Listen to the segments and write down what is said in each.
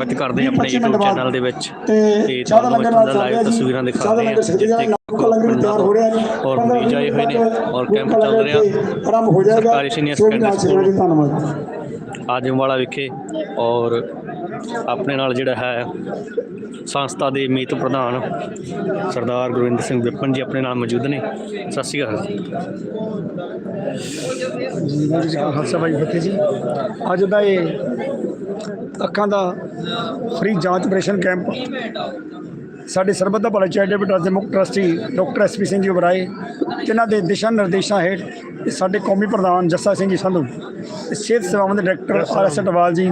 ਸਵਾਗਤ ਕਰਦੇ ਹਾਂ ਆਪਣੇ YouTube ਚੈਨਲ ਦੇ ਵਿੱਚ। ਤੇ ਚਾਹ ਦਾ ਲੰਗਰ ਨਾਲ ਲਾਈਵ ਤਸਵੀਰਾਂ ਦਿਖਾ ਰਹੇ ਹਾਂ ਜਿੱਥੇ ਭੁੱਖ ਲੰਗਰ ਤਿਆਰ ਹੋ ਰਿਹਾ ਜੀ। ਔਰ ਮਰੀਜ਼ ਆਏ ਹੋਏ ਨੇ ਔਰ ਕੈਂਪ ਚੱਲ ਰਿਹਾ। ਆਰੰਭ ਹੋ ਜਾਏਗਾ। ਸਰਕਾਰੀ ਸੀਨੀਅਰ ਸੈਕੰਡਰੀ ਜੀ ਧੰਨਵਾਦ। ਆਜਮਵਾਲਾ ਵਿਖੇ ਔਰ ਆਪਣੇ ਨਾਲ ਜਿਹੜਾ ਹੈ ਸੰਸਥਾ ਦੇ ਮੀਤ ਪ੍ਰਧਾਨ ਸਰਦਾਰ ਗੁਰਵਿੰਦਰ ਸਿੰਘ ਵਿਪਨ ਜੀ ਆਪਣੇ ਨਾਲ ਮੌਜੂਦ ਨੇ। ਸਤਿ ਸ਼੍ਰੀ ਅਕਾਲ ਜੀ। ਖਾਲਸਾ ਭਾਈ ਫਤਿਹ ਜੀ। ਅੱਜ ਦਾ ਇਹ ਅੱਖਾਂ ਦਾ ਫ੍ਰੀ ਜਾਂਚ ਆਪਰੇਸ਼ਨ ਕੈਂਪ ਸਾਡੇ ਸਰਬੱਤ ਦਾ ਭਲਾ ਚੈਰੀਟੇਬਲ ਟਰਸਟ ਦੇ ਮੁੱਖ trustee doctor SP Singh ji Oberoi, ਜਿਨ੍ਹਾਂ ਦੇ ਦਿਸ਼ਾ ਨਿਰਦੇਸ਼ਾਂ ਹੇਠ ਸਾਡੇ ਕੌਮੀ ਪ੍ਰਧਾਨ ਜੱਸਾ ਸਿੰਘ ਜੀ ਸੰਧੂ ਸਿਹਤ ਸੇਵਾਵਾਂ ਦੇ ਡਾਇਰੈਕਟਰ ਆਰ ਐਸ ਅਟਵਾਲ ਜੀ,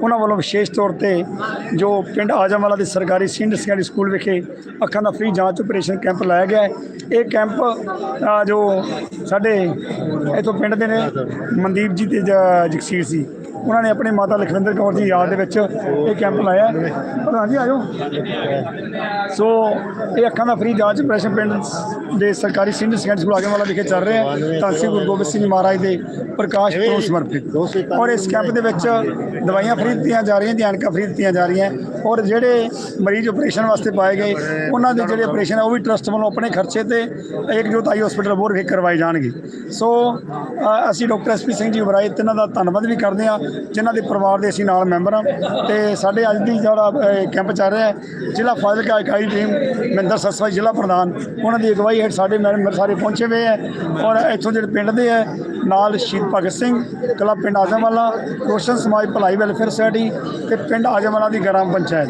ਉਹਨਾਂ ਵੱਲੋਂ ਵਿਸ਼ੇਸ਼ ਤੌਰ ਤੇ ਜੋ ਪਿੰਡ ਆਜਮਵਾਲਾ ਦੇ ਸਰਕਾਰੀ ਸੀਨੀਅਰ ਸੈਕੰਡਰੀ ਸਕੂਲ ਵਿਖੇ ਅੱਖਾਂ ਦਾ ਫ੍ਰੀ ਜਾਂਚ ਆਪਰੇਸ਼ਨ ਕੈਂਪ ਲਾਇਆ ਗਿਆ ਹੈ। ਇਹ ਕੈਂਪ ਜੋ ਸਾਡੇ ਇੱਥੋਂ ਪਿੰਡ ਦੇ ਨੇ, ਮਨਦੀਪ ਜੀ ਤੇ ਜਗਸੀਰ ਸੀ ਉਹਨਾਂ ਨੇ ਆਪਣੇ ਮਾਤਾ ਲਖਵਿੰਦਰ ਕੌਰ ਦੀ ਯਾਦ ਦੇ ਵਿੱਚ ਇਹ ਕੈਂਪ ਲਾਇਆ ਹੈ। ਪ੍ਰਧਾਨ ਜੀ ਆਜੋ ਸੋ ਇਹ ਅੱਖਾਂ ਦਾ ਫ੍ਰੀ ਜਾਂਚ ਆਪਰੇਸ਼ਨ ਪਿੰਡ ਦੇ ਸਰਕਾਰੀ ਸੀਨੀਅਰ ਸੈਕੰਡਰੀ ਸਕੂਲ ਆਜਮਵਾਲਾ ਵਿਖੇ ਚੱਲ ਰਿਹਾ ਹੈ। ਧੰਨ ਸ੍ਰੀ ਗੁਰੂ ਗੋਬਿੰਦ ਸਿੰਘ ਮਹਾਰਾਜ ਦੇ ਪ੍ਰਕਾਸ਼ ਪੁਰਬ ਸਮਰਪਿਤ। ਔਰ ਇਸ ਕੈਂਪ ਦੇ ਵਿੱਚ ਦਵਾਈਆਂ ਫ੍ਰੀ ਦਿੱਤੀਆਂ ਜਾ ਰਹੀਆਂ ਧਿਆਨਕਾਂ ਫ੍ਰੀ ਦਿੱਤੀਆਂ ਜਾ ਰਹੀਆਂ। ਔਰ ਜਿਹੜੇ ਮਰੀਜ਼ ਆਪਰੇਸ਼ਨ ਵਾਸਤੇ ਪਾਏ ਗਏ, ਉਹਨਾਂ ਦੇ ਜਿਹੜੇ ਆਪਰੇਸ਼ਨ ਹੈ, ਉਹ ਵੀ ਟਰਸਟ ਵੱਲੋਂ ਆਪਣੇ ਖਰਚੇ ਤੇ ਇੱਕ ਜੋਤਾਈ ਹਸਪੀਟਲ ਬੋਰ ਵਿਖੇ ਕਰਵਾਏ ਜਾਣਗੇ। ਸੋ ਅਸੀਂ ਡਾਕਟਰ ਐਸਪੀ ਸਿੰਘ ਜੀ ਵਰਾਏ ਤਿੰਨਾਂ ਦਾ ਧੰਨਵਾਦ ਵੀ ਕਰਦੇ ਹਾਂ, ਜਿਨ੍ਹਾਂ ਦੇ ਪਰਿਵਾਰ ਦੇ ਅਸੀਂ ਨਾਲ ਮੈਂਬਰ ਹਾਂ। ਤੇ ਸਾਡੇ ਅੱਜ ਦੀ ਜਿਹੜਾ ਕੈਂਪ ਚੱਲ ਰਿਹਾ ਹੈ, ਜ਼ਿਲ੍ਹਾ ਫਾਜ਼ਿਲਕਾ ਇਕਾਈ ਟੀਮ, ਮਹਿੰਦਰ ਸਸਵਾਈ ਜ਼ਿਲ੍ਹਾ ਪ੍ਰਧਾਨ, ਉਹਨਾਂ ਦੀ ਅਗਵਾਈ ਹੇਠ ਸਾਡੇ ਮੈਂਬਰ ਸਾਰੇ ਪਹੁੰਚੇ ਹੋਏ ਹੈ ਔਰ ਇੱਥੋਂ ਜਿਹੜੇ ਪਿੰਡ ਦੇ ਹੈ ਨਾਲ ਸ਼ਹੀਦ ਭਗਤ ਸਿੰਘ ਕਲੱਬ ਪਿੰਡ ਆਜਮਵਾਲਾ, ਰੋਸ਼ਨ ਸਮਾਜ ਭਲਾਈ ਵੈਲਫੇਅਰ ਸੋਸਾਇਟੀ ਤੇ ਪਿੰਡ ਆਜਮਵਾਲਾ ਦੀ ਗ੍ਰਾਮ ਪੰਚਾਇਤ।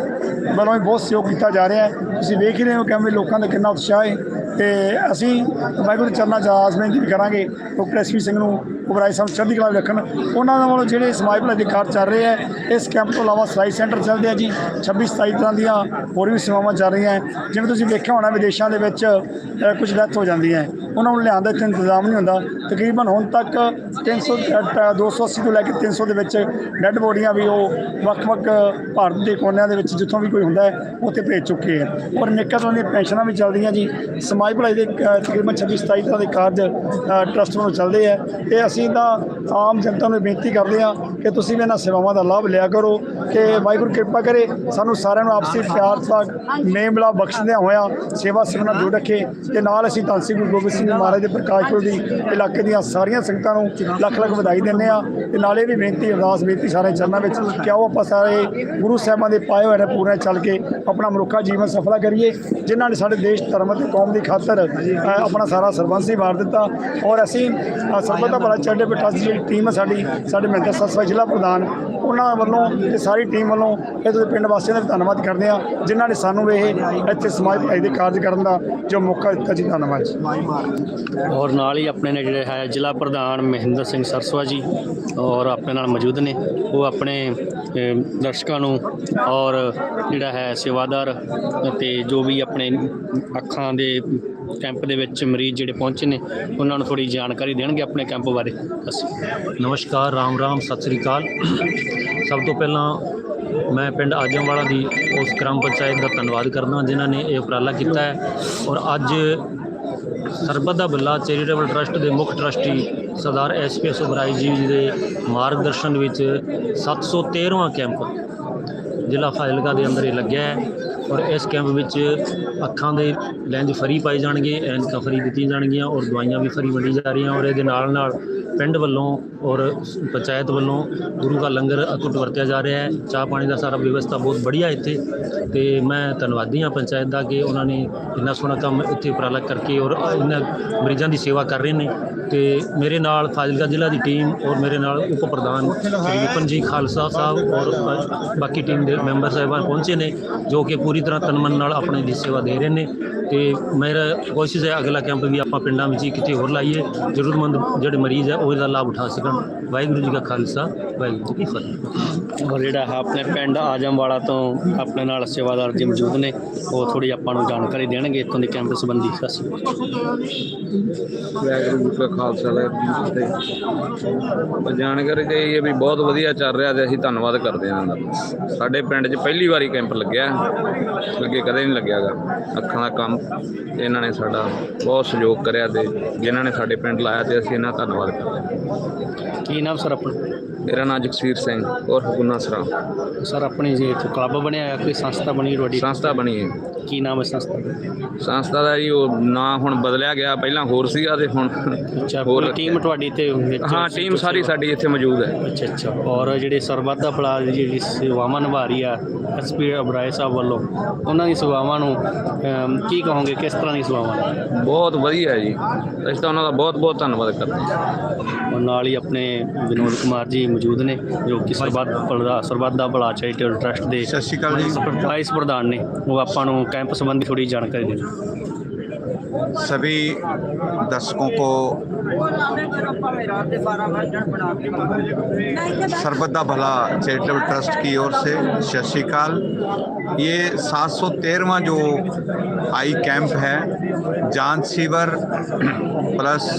ਵੱਲੋਂ ਵੀ ਬਹੁਤ ਸਹਿਯੋਗ ਕੀਤਾ ਜਾ ਰਿਹਾ ਹੈ। ਤੁਸੀਂ ਵੇਖ ਹੀ ਰਹੇ ਹੋ ਕਿਵੇਂ ਲੋਕਾਂ ਦਾ ਕਿੰਨਾ ਉਤਸ਼ਾਹ ਹੈ। ਤੇ ਅਸੀਂ ਵਾਹਿਗੁਰੂ ਦੇ ਚਰਨਾਂ 'ਚ ਆਸ ਬੇਨਤੀ ਵੀ ਕਰਾਂਗੇ। ਡਾਕਟਰ ਐਸਪੀ ਸਿੰਘ ਨੂੰ ਉਬਰਾਏ ਸਾਹਿਬ ਚੜ੍ਹਦੀ ਕਲਾ ਰੱਖਣ ਉਹਨਾਂ ਦੇ ਵੱਲੋਂ ਜਿਹੜੇ ਸਮਾਜ ਭਲਾਈ ਦੇ ਕਾਰਜ ਚੱਲ ਰਹੇ ਹੈ ਇਸ ਕੈਂਪ ਤੋਂ ਇਲਾਵਾ ਸਿਲਾਈ ਸੈਂਟਰ ਚੱਲਦੇ ਆ ਜੀ। 26 27 ਤਰ੍ਹਾਂ ਦੀਆਂ ਹੋਰ ਵੀ ਸੇਵਾਵਾਂ ਚੱਲ ਰਹੀਆਂ ਹੈ। ਜਿਵੇਂ ਤੁਸੀਂ ਵੇਖਿਆ ਹੋਣਾ ਵਿਦੇਸ਼ਾਂ ਦੇ ਵਿੱਚ ਅ, ਕੁਝ ਡੈਥ ਹੋ ਜਾਂਦੀ ਹੈ। ਉਹਨਾਂ ਨੂੰ ਲਿਆਉਣ ਦਾ ਇੱਥੇ ਇੰਤਜ਼ਾਮ ਨਹੀਂ ਹੁੰਦਾ। ਤਕਰੀਬਨ ਹੁਣ ਤੱਕ 300 ਅ, 280 ਤੋਂ ਲੈ ਕੇ 300 ਦੇ ਵਿੱਚ ਡੈੱਡ ਬੋਡੀਆਂ ਵੀ ਉਹ ਵੱਖ-ਵੱਖ ਭਾਰਤ ਦੇ ਕੋਨਿਆਂ ਦੇ ਵਿੱਚ ਜਿੱਥੋਂ ਵੀ ਕੋਈ ਹੁੰਦਾ ਹੈ ਉੱਥੇ ਭੇਜ ਚੁੱਕੇ ਹੈ। ਔਰ ਨਿੱਕਾ ਤਰ੍ਹਾਂ ਦੀਆਂ ਪੈਨਸ਼ਨਾਂ ਵੀ ਚੱਲਦੀਆਂ ਜੀ। ਸਮਾਜ ਭਲਾਈ ਦੇ ਅ, ਤਕਰੀਬਨ 26 27 ਤਰ੍ਹਾਂ ਦੇ ਕਾਰਜ ਅ, ਟਰਸਟ ਵੱਲੋਂ ਚੱਲਦੇ ਆ ਤੇ ਅਸੀਂ ਤਾਂ ਆਮ ਜਨਤਾ ਨੂੰ ਬੇਨਤੀ ਕਰਦੇ ਹਾਂ ਕਿ ਤੁਸੀਂ ਵੀ ਇਹਨਾਂ ਸੇਵਾਵਾਂ ਦਾ ਲਾਭ ਲਿਆ ਕਰੋ ਕਿ ਵਾਹਿਗੁਰੂ ਕਿਰਪਾ ਕਰੇ, ਸਾਨੂੰ ਸਾਰਿਆਂ ਨੂੰ ਆਪਸੀ ਪਿਆਰ ਸਾਗ ਮੇਮ ਬਖਸ਼ਦਿਆਂ ਹੋਇਆ ਸੇਵਾ ਸਿਮਰਨ ਜੁੜ ਰੱਖੇ ਤੇ ਨਾਲ ਅਸੀਂ ਧੰਨ ਗੁਰੂ ਗੋਬਿੰਦ ਸਿੰਘ ਜੀ ਮਹਾਰਾਜ ਦੇ ਪ੍ਰਕਾਸ਼ ਪੁਰਬ ਦੀ ਇਲਾਕੇ ਦੀਆਂ ਸਾਰੀਆਂ ਸੰਗਤਾਂ ਨੂੰ ਲੱਖ ਲੱਖ ਵਧਾਈ ਦਿੰਦੇ ਆ ਤੇ ਨਾਲੇ ਵੀ ਬੇਨਤੀ, ਅਰਦਾਸ ਬੇਨਤੀ ਸਾਰੇ ਚਰਨਾਂ ਵਿੱਚ ਕਿ ਆਓ ਆਪਾਂ ਸਾਰੇ ਗੁਰੂ ਸਾਹਿਬਾਂ ਦੇ ਪਾਏ ਹੋਏ ਨੇ ਪੂਰੇ ਚੱਲ ਕੇ ਆਪਣਾ ਮਨੁੱਖਾ ਜੀਵਨ ਸਫਲਾ ਕਰੀਏ। ਜਿਨ੍ਹਾਂ ਨੇ ਸਾਡੇ ਦੇਸ਼ ਧਰਮ ਅਤੇ ਕੌਮ ਦੀ ਖਾਤਰ ਆਪਣਾ ਸਾਰਾ ਸਰਬੰਸ ਹੀ ਵਾਰ ਦਿੱਤਾ। ਔਰ ਅਸੀਂ ਅ, ਦਾ ਭਲਾ ਚੜ੍ਹਦੇ ਬਟਾ ਦੀ ਜਿਹੜੀ ਟੀਮ ਹੈ ਸਾਡੀ ਸਾਡੇ ਮਹਿੰਦਰ ਸਸਵਾ ਜ਼ਿਲ੍ਹਾ ਪ੍ਰਧਾਨ ਉਹਨਾਂ ਵੱਲੋਂ ਤੇ ਸਾਰੀ ਟੀਮ ਵੱਲੋਂ ਇਹ ਤੁਸੀਂ ਪਿੰਡ ਵਾਸੀਆਂ ਦਾ ਵੀ ਧੰਨਵਾਦ ਕਰਦੇ ਆ ਜਿਨ੍ਹਾਂ ਨੇ ਸਾਨੂੰ ਇਹ ਇੱਥੇ ਸਮਾਜ ਭਲਾਈ ਦੇ ਕਾਰਜ ਕਰਨ ਦਾ ਜੋ ਮੌਕਾ ਦਿੱਤਾ ਜੀ, ਧੰਨਵਾਦ ਜੀ। ਔਰ ਨਾਲ ਹੀ ਆਪਣੇ ਨੇ ਜਿਹੜੇ ਹੈ, ਜ਼ਿਲ੍ਹਾ ਪ੍ਰਧਾਨ ਮਹਿੰਦਰ ਸਿੰਘ ਸਰਸਵਾ ਜੀ ਔਰ ਆਪਣੇ ਨਾਲ ਮੌਜੂਦ ਨੇ। ਉਹ ਆਪਣੇ ਦਰਸ਼ਕਾਂ ਨੂੰ ਔਰ ਜਿਹੜਾ ਹੈ, ਸੇਵਾਦਾਰ ਅਤੇ ਜੋ ਵੀ ਆਪਣੇ ਅੱਖਾਂ ਦੇ ਕੈਂਪ ਦੇ ਵਿੱਚ ਮਰੀਜ਼ ਜਿਹੜੇ ਪਹੁੰਚੇ ਨੇ, ਉਹਨਾਂ ਨੂੰ ਥੋੜੀ ਜਾਣਕਾਰੀ ਦੇਣਗੇ ਆਪਣੇ ਕੈਂਪ ਬਾਰੇ। ਨਮਸਕਾਰ, ਰਾਮ ਰਾਮ, ਸਤਿ ਸ੍ਰੀ ਅਕਾਲ। ਸਭ ਤੋਂ ਪਹਿਲਾਂ ਮੈਂ ਪਿੰਡ ਆਜਮਵਾਲਾ ਦੀ ਉਸ ਗ੍ਰਾਮ ਪੰਚਾਇਤ ਦਾ ਧੰਨਵਾਦ ਕਰਦਾ ਹਾਂ, ਜਿਨ੍ਹਾਂ ਨੇ ਇਹ ਉਪਰਾਲਾ ਕੀਤਾ ਹੈ। ਔਰ ਅੱਜ ਸਰਬੱਤ ਦਾ ਭਲਾ ਚੈਰੀਟੇਬਲ ਟਰਸਟ ਦੇ ਮੁੱਖ ਟਰਸਟੀ ਸਰਦਾਰ ਐਸਪੀਐਸ ਉਬਰਾਈ ਜੀ ਦੇ ਮਾਰਗਦਰਸ਼ਨ ਵਿੱਚ 713ਵਾਂ ਕੈਂਪ ਜ਼ਿਲ੍ਹਾ ਫਾਜ਼ਿਲਕਾ ਦੇ ਅੰਦਰ ਇਹ ਲੱਗਿਆ ਹੈ। ਔਰ ਇਸ ਕੈਂਪ ਵਿੱਚ ਅੱਖਾਂ ਦੇ ਲੈਂਜ ਫਰੀ ਪਾਏ ਜਾਣਗੇ, ਐਨਕਾਂ ਫਰੀ ਦਿੱਤੀਆਂ ਜਾਣਗੀਆਂ ਔਰ ਦਵਾਈਆਂ ਵੀ ਫਰੀ ਵੰਡੀ ਜਾ ਰਹੀਆਂ ਔਰ ਇਹਦੇ ਨਾਲ ਨਾਲ ਪਿੰਡ ਵੱਲੋਂ ਔਰ ਪੰਚਾਇਤ ਵੱਲੋਂ ਗੁਰੂ ਦਾ ਲੰਗਰ ਅਟੁੱਟ ਵਰਤਿਆ ਜਾ ਰਿਹਾ ਹੈ। ਚਾਹ ਪਾਣੀ ਦਾ ਸਾਰਾ ਵਿਵਸਥਾ ਬਹੁਤ ਬੜੀਆ ਇੱਥੇ ਤੇ ਮੈਂ ਧੰਨਵਾਦੀ ਹਾਂ ਪੰਚਾਇਤ ਦਾ ਕਿ ਉਹਨਾਂ ਨੇ ਇੰਨਾ ਸੋਹਣਾ ਕੰਮ ਇੱਥੇ ਉਪਰਾਲਾ ਕਰਕੇ ਔਰ ਇਹਨਾਂ ਮਰੀਜ਼ਾਂ ਦੀ ਸੇਵਾ ਕਰ ਰਹੇ ਨੇ ਤੇ ਮੇਰੇ ਨਾਲ ਫਾਜ਼ਿਲਕਾ ਜ਼ਿਲ੍ਹਾ ਦੀ ਟੀਮ ਔਰ ਮੇਰੇ ਨਾਲ ਉਪ ਪ੍ਰਧਾਨ ਸ਼੍ਰੀ ਵਿਪਨ ਜੀ ਖਾਲਸਾ ਸਾਹਿਬ ਔਰ ਬਾਕੀ ਟੀਮ ਦੇ ਮੈਂਬਰ ਸਾਹਿਬਾਨ ਪਹੁੰਚੇ ਨੇ ਜੋ ਕਿ ਪੂਰੀ ਤਰ੍ਹਾਂ ਤਨ ਮਨ ਨਾਲ ਆਪਣੇ ਦੀ ਸੇਵਾ ਦੇ ਰਹੇ ਨੇ ਤੇ ਮੇਰਾ ਕੋਸ਼ਿਸ਼ ਹੈ ਅਗਲਾ ਕੈਂਪ ਵੀ ਆਪਾਂ ਪਿੰਡਾਂ ਵਿੱਚ ਹੀ ਕਿਤੇ ਹੋਰ ਲਾਈਏ। ਜ਼ਰੂਰਤਮੰਦ ਜਿਹੜੇ ਮਰੀਜ਼ ਹੈ ਉਹ ਇਹਦਾ ਲਾਭ ਉਠਾ ਸਕਣ। ਵਾਹਿਗੁਰੂ ਜੀ ਕਾ ਖਾਲਸਾ ਵਾਹਿਗੁਰੂ ਜੀ ਕੀ ਫਤਿਹ। ਔਰ ਜਿਹੜਾ ਹੈ ਆਪਣੇ ਪਿੰਡ ਆਜਮਵਾਲਾ ਤੋਂ ਆਪਣੇ ਨਾਲ ਸੇਵਾਦਾਰ ਜੀ ਮੌਜੂਦ ਨੇ ਉਹ ਥੋੜੀ ਆਪਾਂ ਨੂੰ ਜਾਣਕਾਰੀ ਦੇਣਗੇ ਇੱਥੋਂ ਦੇ ਕੈਂਪ ਸੰਬੰਧੀ। ਸਤਿ ਸ਼੍ਰੀ ਅਕਾਲ। ਵਾਹਿਗੁਰੂ ਜੀ ਕਾ ਖਾਲਸਾ ਵਾਹਿਗੁਰੂ ਜੀ ਕੀ ਫਤਿਹ। ਜਾਣਕਾਰੀ ਤੇ ਇਹ ਹੈ ਵੀ ਬਹੁਤ ਵਧੀਆ ਚੱਲ ਰਿਹਾ ਤੇ ਅਸੀਂ ਧੰਨਵਾਦ ਕਰਦੇ ਹਾਂ ਇਹਨਾਂ ਦਾ। ਸਾਡੇ ਪਿੰਡ 'ਚ ਪਹਿਲੀ ਵਾਰੀ ਕੈਂਪ ਲੱਗਿਆ। ਅੱਗੇ ਕਦੇ ਨਹੀਂ ਲੱਗਿਆਗਾ। ਅੱਖਾਂ ਦਾ ਕੰਮ ਇਹਨਾਂ ਨੇ ਸਾਡਾ ਬਹੁਤ ਸਹਿਯੋਗ ਕਰਿਆ ਤੇ ਜਿਨ੍ਹਾਂ ਨੇ ਸਾਡੇ ਪਿੰਡ ਲਾਇਆ ਤੇ ਅਸੀਂ ਇਹਨਾਂ ਦਾ ਧੰਨਵਾਦ ਕਰਦੇ ਹਾਂ। ਕੀ ਨਾਮ ਸਰ ਆਪਣਾ? ਮੇਰਾ ਨਾਮ ਜਗਸੀਰ ਸਿੰਘ ਔਰ ਗੁਨਾ ਸਰਾ। ਸਰ ਆਪਣੀ ਜੇ ਇੱਥੇ ਕਲੱਬ ਬਣਿਆ ਹੈ ਕੋਈ ਸੰਸਥਾ ਬਣੀ ਤੁਹਾਡੀ? ਸੰਸਥਾ ਬਣੀ ਹੈ। ਕੀ ਨਾਮ ਹੈ ਸੰਸਥਾ ਦਾ? ਸੰਸਥਾ ਦਾ ਜੀ ਉਹ ਨਾਂ ਹੁਣ ਬਦਲਿਆ ਗਿਆ ਪਹਿਲਾਂ ਹੋਰ ਸੀਗਾ ਤੇ ਹੁਣ ਅੱਛਾ ਹੋਰ ਪੂਰੀ ਟੀਮ ਤੁਹਾਡੀ ਤੇ ਵਿੱਚ ਹਾਂ ਟੀਮ ਸਾਰੀ ਸਾਡੀ ਇੱਥੇ ਮੌਜੂਦ ਹੈ। ਅੱਛਾ ਅੱਛਾ। ਔਰ ਜਿਹੜੇ ਸਰਬੱਤ ਦਾ ਭਲਾ ਦੀ ਜਿਹੜੀ ਸੇਵਾਵਾਂ ਨਿਭਾ ਰਹੀ ਆ ਐਸਪੀ ਅਬਰਾਏ ਸਾਹਿਬ ਵੱਲੋਂ ਉਹਨਾਂ ਦੀ ਸੇਵਾਵਾਂ ਨੂੰ ਅਮ, ਕੀ ਕਹੋਗੇ ਕਿਸ ਤਰ੍ਹਾਂ ਦੀ ਸੇਵਾਵਾਂ? ਨੇ ਬਹੁਤ ਵਧੀਆ ਜੀ। ਅਸੀਂ ਤਾਂ ਉਹਨਾਂ ਦਾ ਬਹੁਤ ਬਹੁਤ ਧੰਨਵਾਦ ਕਰਦੇ ਹਾਂ। ਔਰ ਨਾਲ ਹੀ ਆਪਣੇ ਵਿਨੋਦ ਕੁਮਾਰ ਜੀ ਮੌਜੂਦ ਨੇ ਜੋ ਕਿ ਸਰਬੱਤ ਭਲਾ ਸਰਬੱਤ ਦਾ ਭਲਾ ਚੈਰੀਟੇਬਲ ਟਰਸਟ ਦੇ ਸਤਿ ਸ਼੍ਰੀ ਅਕਾਲ ਜੀ ਵਾਈਸ ਪ੍ਰਧਾਨ ਨੇ ਉਹ ਆਪਾਂ ਨੂੰ ਕੈਂਪ ਸੰਬੰਧੀ ਥੋੜੀ ਜਾਣਕਾਰੀ ਦੇਣ सभी दर्शकों को सरबद्दा भला चैरिटेबल ट्रस्ट की ओर से सत श्रीकाल ये सात सौ तेरहवा जो आई कैंप है जांच शिविर प्लस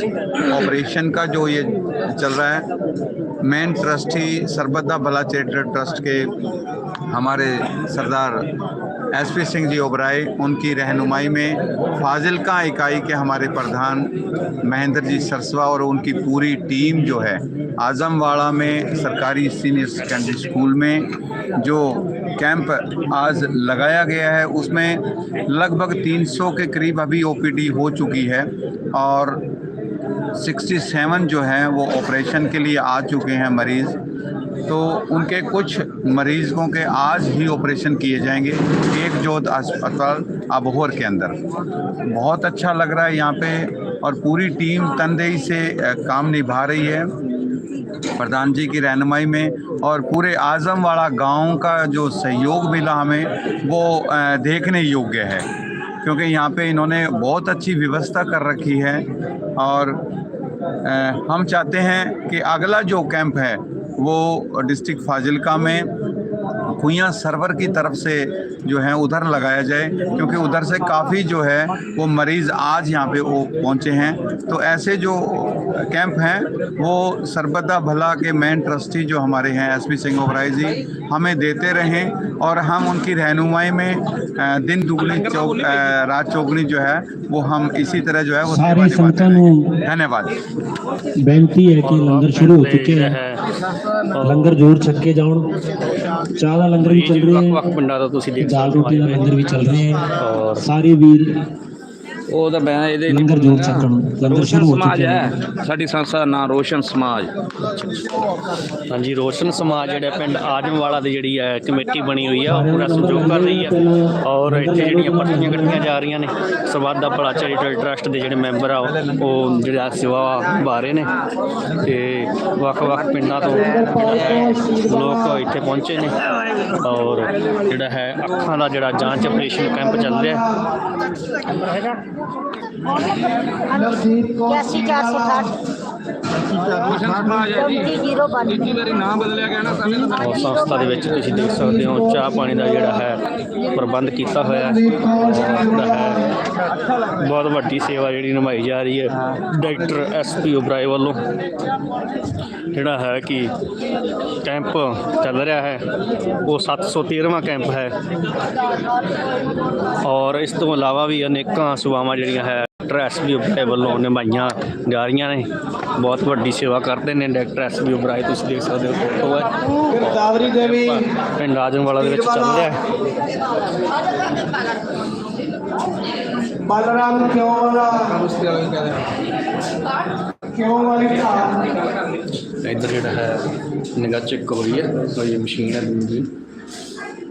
ऑपरेशन का जो ये चल रहा है مین ٹرسٹ ہی سربدہ بھلا چیریٹر ٹرسٹ کے ہمارے سردار ایس پی سنگھ جی اوبرائے ان کی رہنمائی میں فاضل کا اکائی کے ہمارے پردھان مہندر جی سرسوا اور ان کی پوری ٹیم جو ہے اعظم واڑہ میں سرکاری سینئر سیکنڈری اسکول میں جو کیمپ آج لگایا گیا ہے اس میں لگ بھگ تین سو کے قریب ابھی او پی ڈی ہو چکی ہے اور سکسٹی سیون جو ہیں وہ آپریشن کے لیے آ چکے ہیں مریض۔ تو ان کے کچھ مریضوں کے آج ہی آپریشن کیے جائیں گے۔ ایک جوت اسپتال ابہور کے اندر۔ بہت اچھا لگ رہا ہے یہاں پہ اور پوری ٹیم تندہی سے کام نبھا رہی ہے۔ پردھان جی کی رہنمائی میں اور پورے اعظم والا گاؤں کا جو سہیوگ ملا ہمیں، وہ دیکھنے یوگیہ ہے۔ کیونکہ یہاں پہ انہوں نے بہت اچھی ویوستھا کر رکھی ہے اور हम चाहते हैं कि अगला जो कैंप है वो डिस्ट्रिक्ट फाजिलका में کوئیاں سرور کی طرف سے جو ہیں ادھر لگایا جائے کیونکہ ادھر سے کافی جو ہے وہ مریض آج یہاں پہ وہ پہنچے ہیں۔ تو ایسے جو کیمپ ہیں وہ سربتہ بھلا کے مین ٹرسٹی جو ہمارے ہیں ایس پی سنگھ اوبرائے جی ہمیں دیتے رہیں اور ہم ان کی رہنمائی میں دن دگنی چوک رات چوگنی جو ہے وہ ہم اسی طرح جو ہے وہ دھنیہ واد بےنتی ہے کہ لنگر شروع ہو چکے ہیں۔ ہاں۔ لنگر جور چھکے جاؤ چار ਦਾ ਲੰਗਰ ਵੀ ਚੱਲ ਰਿਹਾ ਵੱਖ-ਵੱਖ ਹੈ ਪਿੰਡਾਂ ਦਾ ਤੁਸੀਂ ਦੇਖ ਦਾਲ ਰੋਟੀ ਦਾ ਲੰਗਰ ਵੀ ਚੱਲ ਰਿਹਾ ਹੈ। ਔਰ ਸਾਰੇ ਵੀਰ ਉਹ ਤਾਂ ਮੈਂ ਇਹਦੇ ਲੰਗਰ ਜ਼ਰੂਰ ਛਕਣ ਲੰਗਰ ਰੋਸ਼ਨ ਸ਼ੁਰੂ ਹੋ ਸਮਾਜ ਹੈ। ਹੈ ਸਾਡੀ ਸੰਸਥਾ ਦਾ ਨਾਂ ਰੋਸ਼ਨ ਸਮਾਜ। ਹਾਂਜੀ ਰੋਸ਼ਨ ਸਮਾਜ ਜਿਹੜਾ ਪਿੰਡ ਆਜਮਵਾਲਾ ਦੀ ਜਿਹੜੀ ਹੈ ਕਮੇਟੀ ਬਣੀ ਹੋਈ ਆ ਉਹ ਪੂਰਾ ਸਹਿਯੋਗ ਕਰ ਰਹੀ ਹੈ। ਔਰ ਇੱਥੇ ਜਿਹੜੀਆਂ ਪਰਚੀਆਂ ਕੱਢੀਆਂ ਜਾ ਰਹੀਆਂ ਨੇ ਸਰਬੱਤ ਦਾ ਭਲਾ ਚੈਰੀਟੇਬਲ ਟਰਸਟ ਦੇ ਜਿਹੜੇ ਮੈਂਬਰ ਆ ਉਹ- ਉਹ ਜਿਹੜਾ ਸੇਵਾ ਨਿਭਾ ਰਹੇ ਨੇ। ਤੇ ਵੱਖ-ਵੱਖ ਪਿੰਡਾਂ ਤੋਂ ਲੋਕ ਇੱਥੇ ਪਹੁੰਚੇ ਨੇ। ਔਰ ਜਿਹੜਾ ਹੈ ਅੱਖਾਂ ਦਾ ਜਿਹੜਾ ਜਾਂਚ ਆਪਰੇਸ਼ਨ ਕੈਂਪ ਚੱਲ ਰਿਹਾ ਹੈ। ਇਕਿਆਸੀ ਚਾਰ ਸੌ ਅਠਾਹਠ ਚੌਂਤੀ ਜ਼ੀਰੋ ਬਾਨਵੇਂ ਵਾਰੀ ਨਾਂ ਬਦਲਿਆ ਗਿਆ ਨਾ ਔਰ ਸੰਸਥਾ ਦੇ ਵਿੱਚ ਤੁਸੀਂ ਦੇਖ ਸਕਦੇ ਹੋ ਚਾਹ ਪਾਣੀ ਦਾ ਜਿਹੜਾ ਹੈ ਪ੍ਰਬੰਧ ਕੀਤਾ ਹੋਇਆ ਹੈ। ਔਰ ਜਿਹੜਾ ਹੈ ਬਹੁਤ ਵੱਡੀ ਸੇਵਾ ਜਿਹੜੀ ਨਿਭਾਈ ਜਾ ਰਹੀ ਹੈ ਡਾਕਟਰ ਐਸ ਪੀ ਉਬਰਾਏ ਵੱਲੋਂ। ਜਿਹੜਾ ਹੈ ਕਿ ਕੈਂਪ ਚੱਲ ਰਿਹਾ ਹੈ ਉਹ 713ਵਾਂ ਕੈਂਪ ਹੈ। ਔਰ ਇਸ ਤੋਂ ਇਲਾਵਾ ਵੀ ਅਨੇਕਾਂ ਸੇਵਾਵਾਂ ਜਿਹੜੀਆਂ ਹੈ ਐਸ ਬੀ ਉਬਰਾਏ ਵੱਲੋਂ ਨਿਭਾਈਆਂ ਜਾ ਰਹੀਆਂ ਨੇ। ਬਹੁਤ ਵੱਡੀ ਸੇਵਾ ਕਰਦੇ ਨੇ ਐਸ ਬੀ ਉਬਰਾਏ ਤੁਸੀਂ ਦੇਖ ਸਕਦੇ ਹੋ ਫੋਟੋ ਹੈ। ਗੋਦਾਵਰੀ ਦੇਵੀ ਪਿੰਡ ਰਾਜਨਵਾਲਾ ਦੇ ਵਿੱਚ ਚੱਲ ਰਿਹਾ ਹੈ। ਬਲਰਾਮ ਕਿਉਂ ਵਾਲਾ? ਕਿਉਂ ਵਾਲੀ ਢਾਲ ਇੱਧਰ ਜਿਹੜਾ ਹੈ ਨਿਗਾਹ ਚੈੱਕ ਹੋ ਰਹੀ ਹੈ ਔਰ ਇਹ ਮਸ਼ੀਨ ਹੈ ਦੂਜੀ।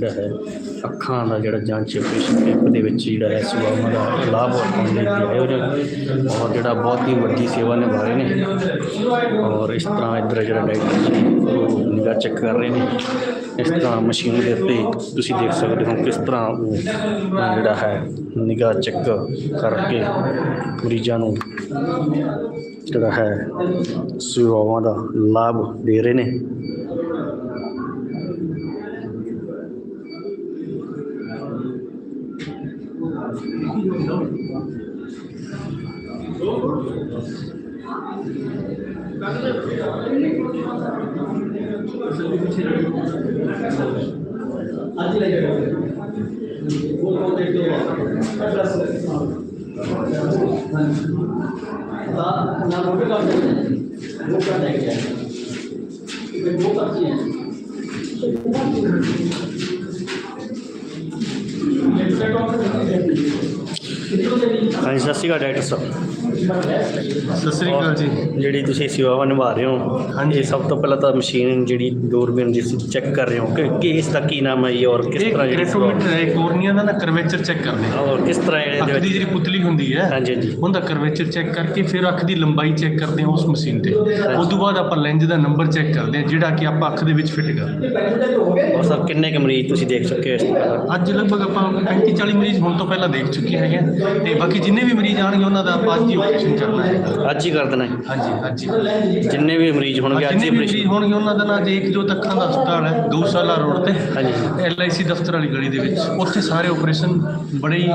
ਜਿਹੜਾ ਹੈ, ਅੱਖਾਂ ਦਾ ਜਿਹੜਾ ਜਾਂਚ ਆਪਰੇਸ਼ਨ ਕੈਂਪ ਦੇ ਵਿੱਚ ਜਿਹੜਾ ਹੈ ਸੇਵਾਵਾਂ ਦਾ ਲਾਭ ਉਠਾਉਣ ਲਈ ਆਏ ਔਰ ਜਿਹੜਾ ਬਹੁਤ ਹੀ ਵੱਡੀ ਸੇਵਾ ਨਿਭਾ ਰਹੇ ਨੇ ਔਰ ਇਸ ਤਰ੍ਹਾਂ ਇੱਧਰ ਜਿਹੜਾ ਡਾਕਟਰ ਜੀ ਉਹ ਨਿਗਾਹ ਚੈੱਕ ਕਰ ਰਹੇ ਨੇ। ਇਸ ਤਰ੍ਹਾਂ ਮਸ਼ੀਨ ਦੇ ਉੱਤੇ ਤੁਸੀਂ ਦੇਖ ਸਕਦੇ ਹੋ ਕਿਸ ਤਰ੍ਹਾਂ ਉਹ ਜਿਹੜਾ ਹੈ, ਨਿਗਾਹ ਚੈੱਕ ਕਰਕੇ ਮਰੀਜ਼ਾਂ ਨੂੰ ਜਿਹੜਾ ਹੈ, ਸੇਵਾਵਾਂ ਦਾ ਲਾਭ ਦੇ ਰਹੇ ਨੇ। ਅੱਜ ਲੈ ਜਾਓ ਉਹ ਕੰਟੈਕਟ ਦੋ ਐਡਰੈਸ ਹਾਂ ना वो भी कर देते हैं वो कर देते हैं वो करती हैं Cái bóp này. ਹਾਂਜੀ ਸਤਿ ਸ਼੍ਰੀ ਅਕਾਲ ਡਾਕਟਰ ਸਾਹਿਬ। ਸਤਿ ਸ੍ਰੀ ਅਕਾਲ ਜੀ। ਜਿਹੜੀ ਤੁਸੀਂ ਸੇਵਾਵਾਂ ਨਿਭਾ ਰਹੇ ਹੋ ਹਾਂਜੀ। ਸਭ ਤੋਂ ਪਹਿਲਾਂ ਤਾਂ ਮਸ਼ੀਨ ਜਿਹੜੀ ਦੂਰਬੀਨ ਜਿਸ ਚੈੱਕ ਕਰ ਰਹੇ ਹੋ ਕਿ ਕਿ ਇਸ ਦਾ ਕੀ ਨਾਮ ਹੈ ਔਰ ਕਿਸ ਤਰ੍ਹਾਂ ਜਿਹੜੀ ਕ੍ਰੈਟੋਮੀਟਰ ਹੈ ਕੋਰਨੀਆ ਦਾ ਨਾ ਕਰਵੇਚਰ ਚੈੱਕ ਕਰਦੇ। ਔਰ ਕਿਸ ਤਰ੍ਹਾਂ ਇਹਦੇ ਅੱਖ ਦੀ ਵਿੱਚ ਜਿਹੜੀ ਪੁਤਲੀ ਹੁੰਦੀ ਹੈ ਹਾਂਜੀ ਹਾਂਜੀ। ਉਹਦਾ ਕਰਵੇਚਰ ਚੈੱਕ ਕਰਕੇ ਫਿਰ ਅੱਖ ਦੀ ਲੰਬਾਈ ਚੈੱਕ ਕਰਦੇ ਹਾਂ ਉਸ ਮਸ਼ੀਨ ਤੇ। ਉਸ ਤੋਂ ਬਾਅਦ ਆਪਾਂ ਲੈਂਜ ਦਾ ਨੰਬਰ ਚੈੱਕ ਕਰਦੇ ਹਾਂ ਜਿਹੜਾ ਕਿ ਆਪਾਂ ਅੱਖ ਦੇ ਵਿੱਚ ਫਿੱਟ ਕਰਦੇ। ਔਰ ਸਰ ਕਿੰਨੇ ਕੁ ਮਰੀਜ਼ ਤੁਸੀਂ ਦੇਖ ਚੁੱਕੇ ਹੋ ਅੱਜ ਲਗਭਗ ਆਪਾਂ 35 40 ਮਰੀਜ਼ ਹੁਣ ਤੋਂ ਪਹਿਲਾਂ ਦੇਖ ਚੁੱਕੇ ਹੈਗੇ ਹਾਂ। ਤੇ ਬਾਕੀ ਜਿੰਨੇ ਵੀ ਮਰੀਜ਼ ਆਣਗੇ ਉਹਨਾਂ ਦਾ ਆਪਾਂ ਅੱਜ ਹੀ ਆਪਰੇਸ਼ਨ ਕਰਨਾ ਹੈ। ਅੱਜ ਹੀ ਕਰ ਦੇਣਾ ਹੈ। ਹਾਂਜੀ ਹਾਂਜੀ। ਜਿੰਨੇ ਵੀ ਮਰੀਜ਼ ਹੋਣਗੇ ਅੱਜ ਜਿੰਨੇ ਹੀ ਵੀ ਆਪਰੇਸ਼ਨ ਮਰੀਜ਼ ਹੋਣਗੇ ਉਹਨਾਂ ਦਾ ਨਾਂ ਇੱਕ ਜੋ ਅੱਖਾਂ ਦਾ ਹਸਪਤਾਲ ਹੈ ਗਊਸ਼ਾਲਾ ਰੋਡ ਤੇ। ਹਾਂਜੀ। ਐਲਆਈਸੀ ਦਫ਼ਤਰ ਵਾਲੀ ਗਲੀ ਦੇ ਵਿੱਚ। ਉੱਥੇ ਸਾਰੇ ਆਪਰੇਸ਼ਨ ਬੜੇ ਹੀ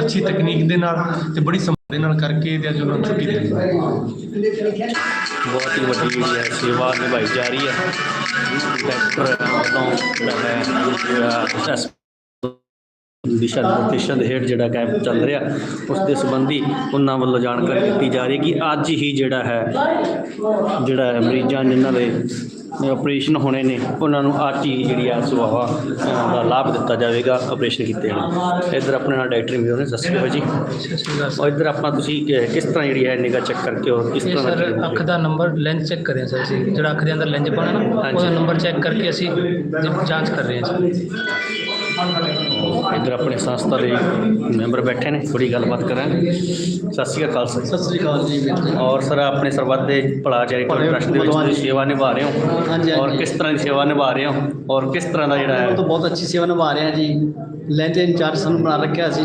ਅੱਛੀ ਤਕਨੀਕ ਦੇ ਨਾਲ ਤੇ ਬੜੀ ਸਮਝ ਦੇ ਨਾਲ ਕਰਕੇ ਤੇ ਅੱਜ ਉਹਨਾਂ ਨੂੰ ਛੁੱਟੀ ਦੇ ਦਿੱਤੀ। ਬਹੁਤ ਹੀ ਵੱਡੀ ਜਿਹੜੀ ਹੈ ਸੇਵਾ ਨਿਭਾਈ ਜਾ ਰਹੀ ਹੈ। ਡਾਕਟਰ ਵੱਲੋਂ ਜਿਹੜਾ ਹੈ ਦਿਸ਼ਾ ਨਿਰਦੇਸ਼ਾਂ ਦੇ ਹੇਠ ਜਿਹੜਾ ਕੈਂਪ ਚੱਲ ਰਿਹਾ ਉਸ ਦੇ ਸੰਬੰਧੀ ਉਹਨਾਂ ਵੱਲੋਂ ਜਾਣਕਾਰੀ ਦਿੱਤੀ ਜਾ ਰਹੀ ਕਿ ਅੱਜ ਹੀ ਜਿਹੜਾ ਹੈ ਜਿਹੜਾ ਮਰੀਜ਼ਾਂ ਜਿਨ੍ਹਾਂ ਦੇ ਆਪਰੇਸ਼ਨ ਹੋਣੇ ਨੇ ਉਹਨਾਂ ਨੂੰ ਅੱਜ ਹੀ ਜਿਹੜੀ ਆ ਸੇਵਾਵਾਂ ਅ, ਦਾ ਲਾਭ ਦਿੱਤਾ ਜਾਵੇਗਾ ਆਪਰੇਸ਼ਨ ਕੀਤੇ ਨੇ ਇੱਧਰ ਆਪਣੇ ਨਾਲ ਡਾਕਟਰ ਵੀ ਹੋਣੇ ਸਤਿ ਸ਼੍ਰੀ ਅਕਾਲ ਜੀ। ਔਰ ਇੱਧਰ ਆਪਾਂ ਤੁਸੀਂ ਕਿਸ ਤਰ੍ਹਾਂ ਜਿਹੜੀ ਹੈ ਨਿਗਾਹ ਚੈੱਕ ਕਰਕੇ ਔਰ ਕਿਸ ਤਰ੍ਹਾਂ ਸਰ ਅੱਖ ਦਾ ਨੰਬਰ ਲੈਂਸ ਚੈੱਕ ਕਰ ਰਹੇ ਹਾਂ ਸਰ ਅਸੀਂ। ਜਿਹੜਾ ਅੱਖ ਦੇ ਅੰਦਰ ਲੈਂਜ ਪਾਉਣਾ ਨਾ ਉਹਦਾ ਨੰਬਰ ਚੈੱਕ ਕਰਕੇ ਅਸੀਂ ਜ- ਜਾਂਚ ਕਰ ਰਹੇ ਹਾਂ ਸਰ। ਇੱਧਰ ਆਪਣੇ ਸੰਸਥਾ ਦੇ ਮੈਂਬਰ ਬੈਠੇ ਨੇ ਥੋੜੀ ਗੱਲਬਾਤ ਕਰਾਂਗੇ। ਸਤਿ ਸ਼੍ਰੀ ਅਕਾਲ ਸਰ। ਸਤਿ ਸ੍ਰੀ ਅਕਾਲ ਜੀ ਔਰ ਸਰ ਆਪਣੇ ਸਰਬੱਤ ਦੇ ਭਲਾ ਚੈਰੀਟੇਬਲ ਟਰਸਟ ਦੇ ਵਿੱਚ ਤੁਸੀਂ ਸੇਵਾ ਨਿਭਾ ਰਹੇ ਹੋ। ਔਰ। ਕਿਸ ਤਰ੍ਹਾਂ ਦੀ ਸੇਵਾ ਨਿਭਾ ਰਹੇ ਹੋ? ਔਰ ਕਿਸ ਤਰ੍ਹਾਂ ਦਾ ਜਿਹੜਾ ਉਹ ਤਾਂ ਹੈ ਬਹੁਤ ਅੱਛੀ ਸੇਵਾ ਨਿਭਾ ਰਹੇ ਆ ਜੀ। ਲੈਂਜ ਇੰਚਾਰਜ ਸਾਨੂੰ ਬਣਾ ਰੱਖਿਆ ਸੀ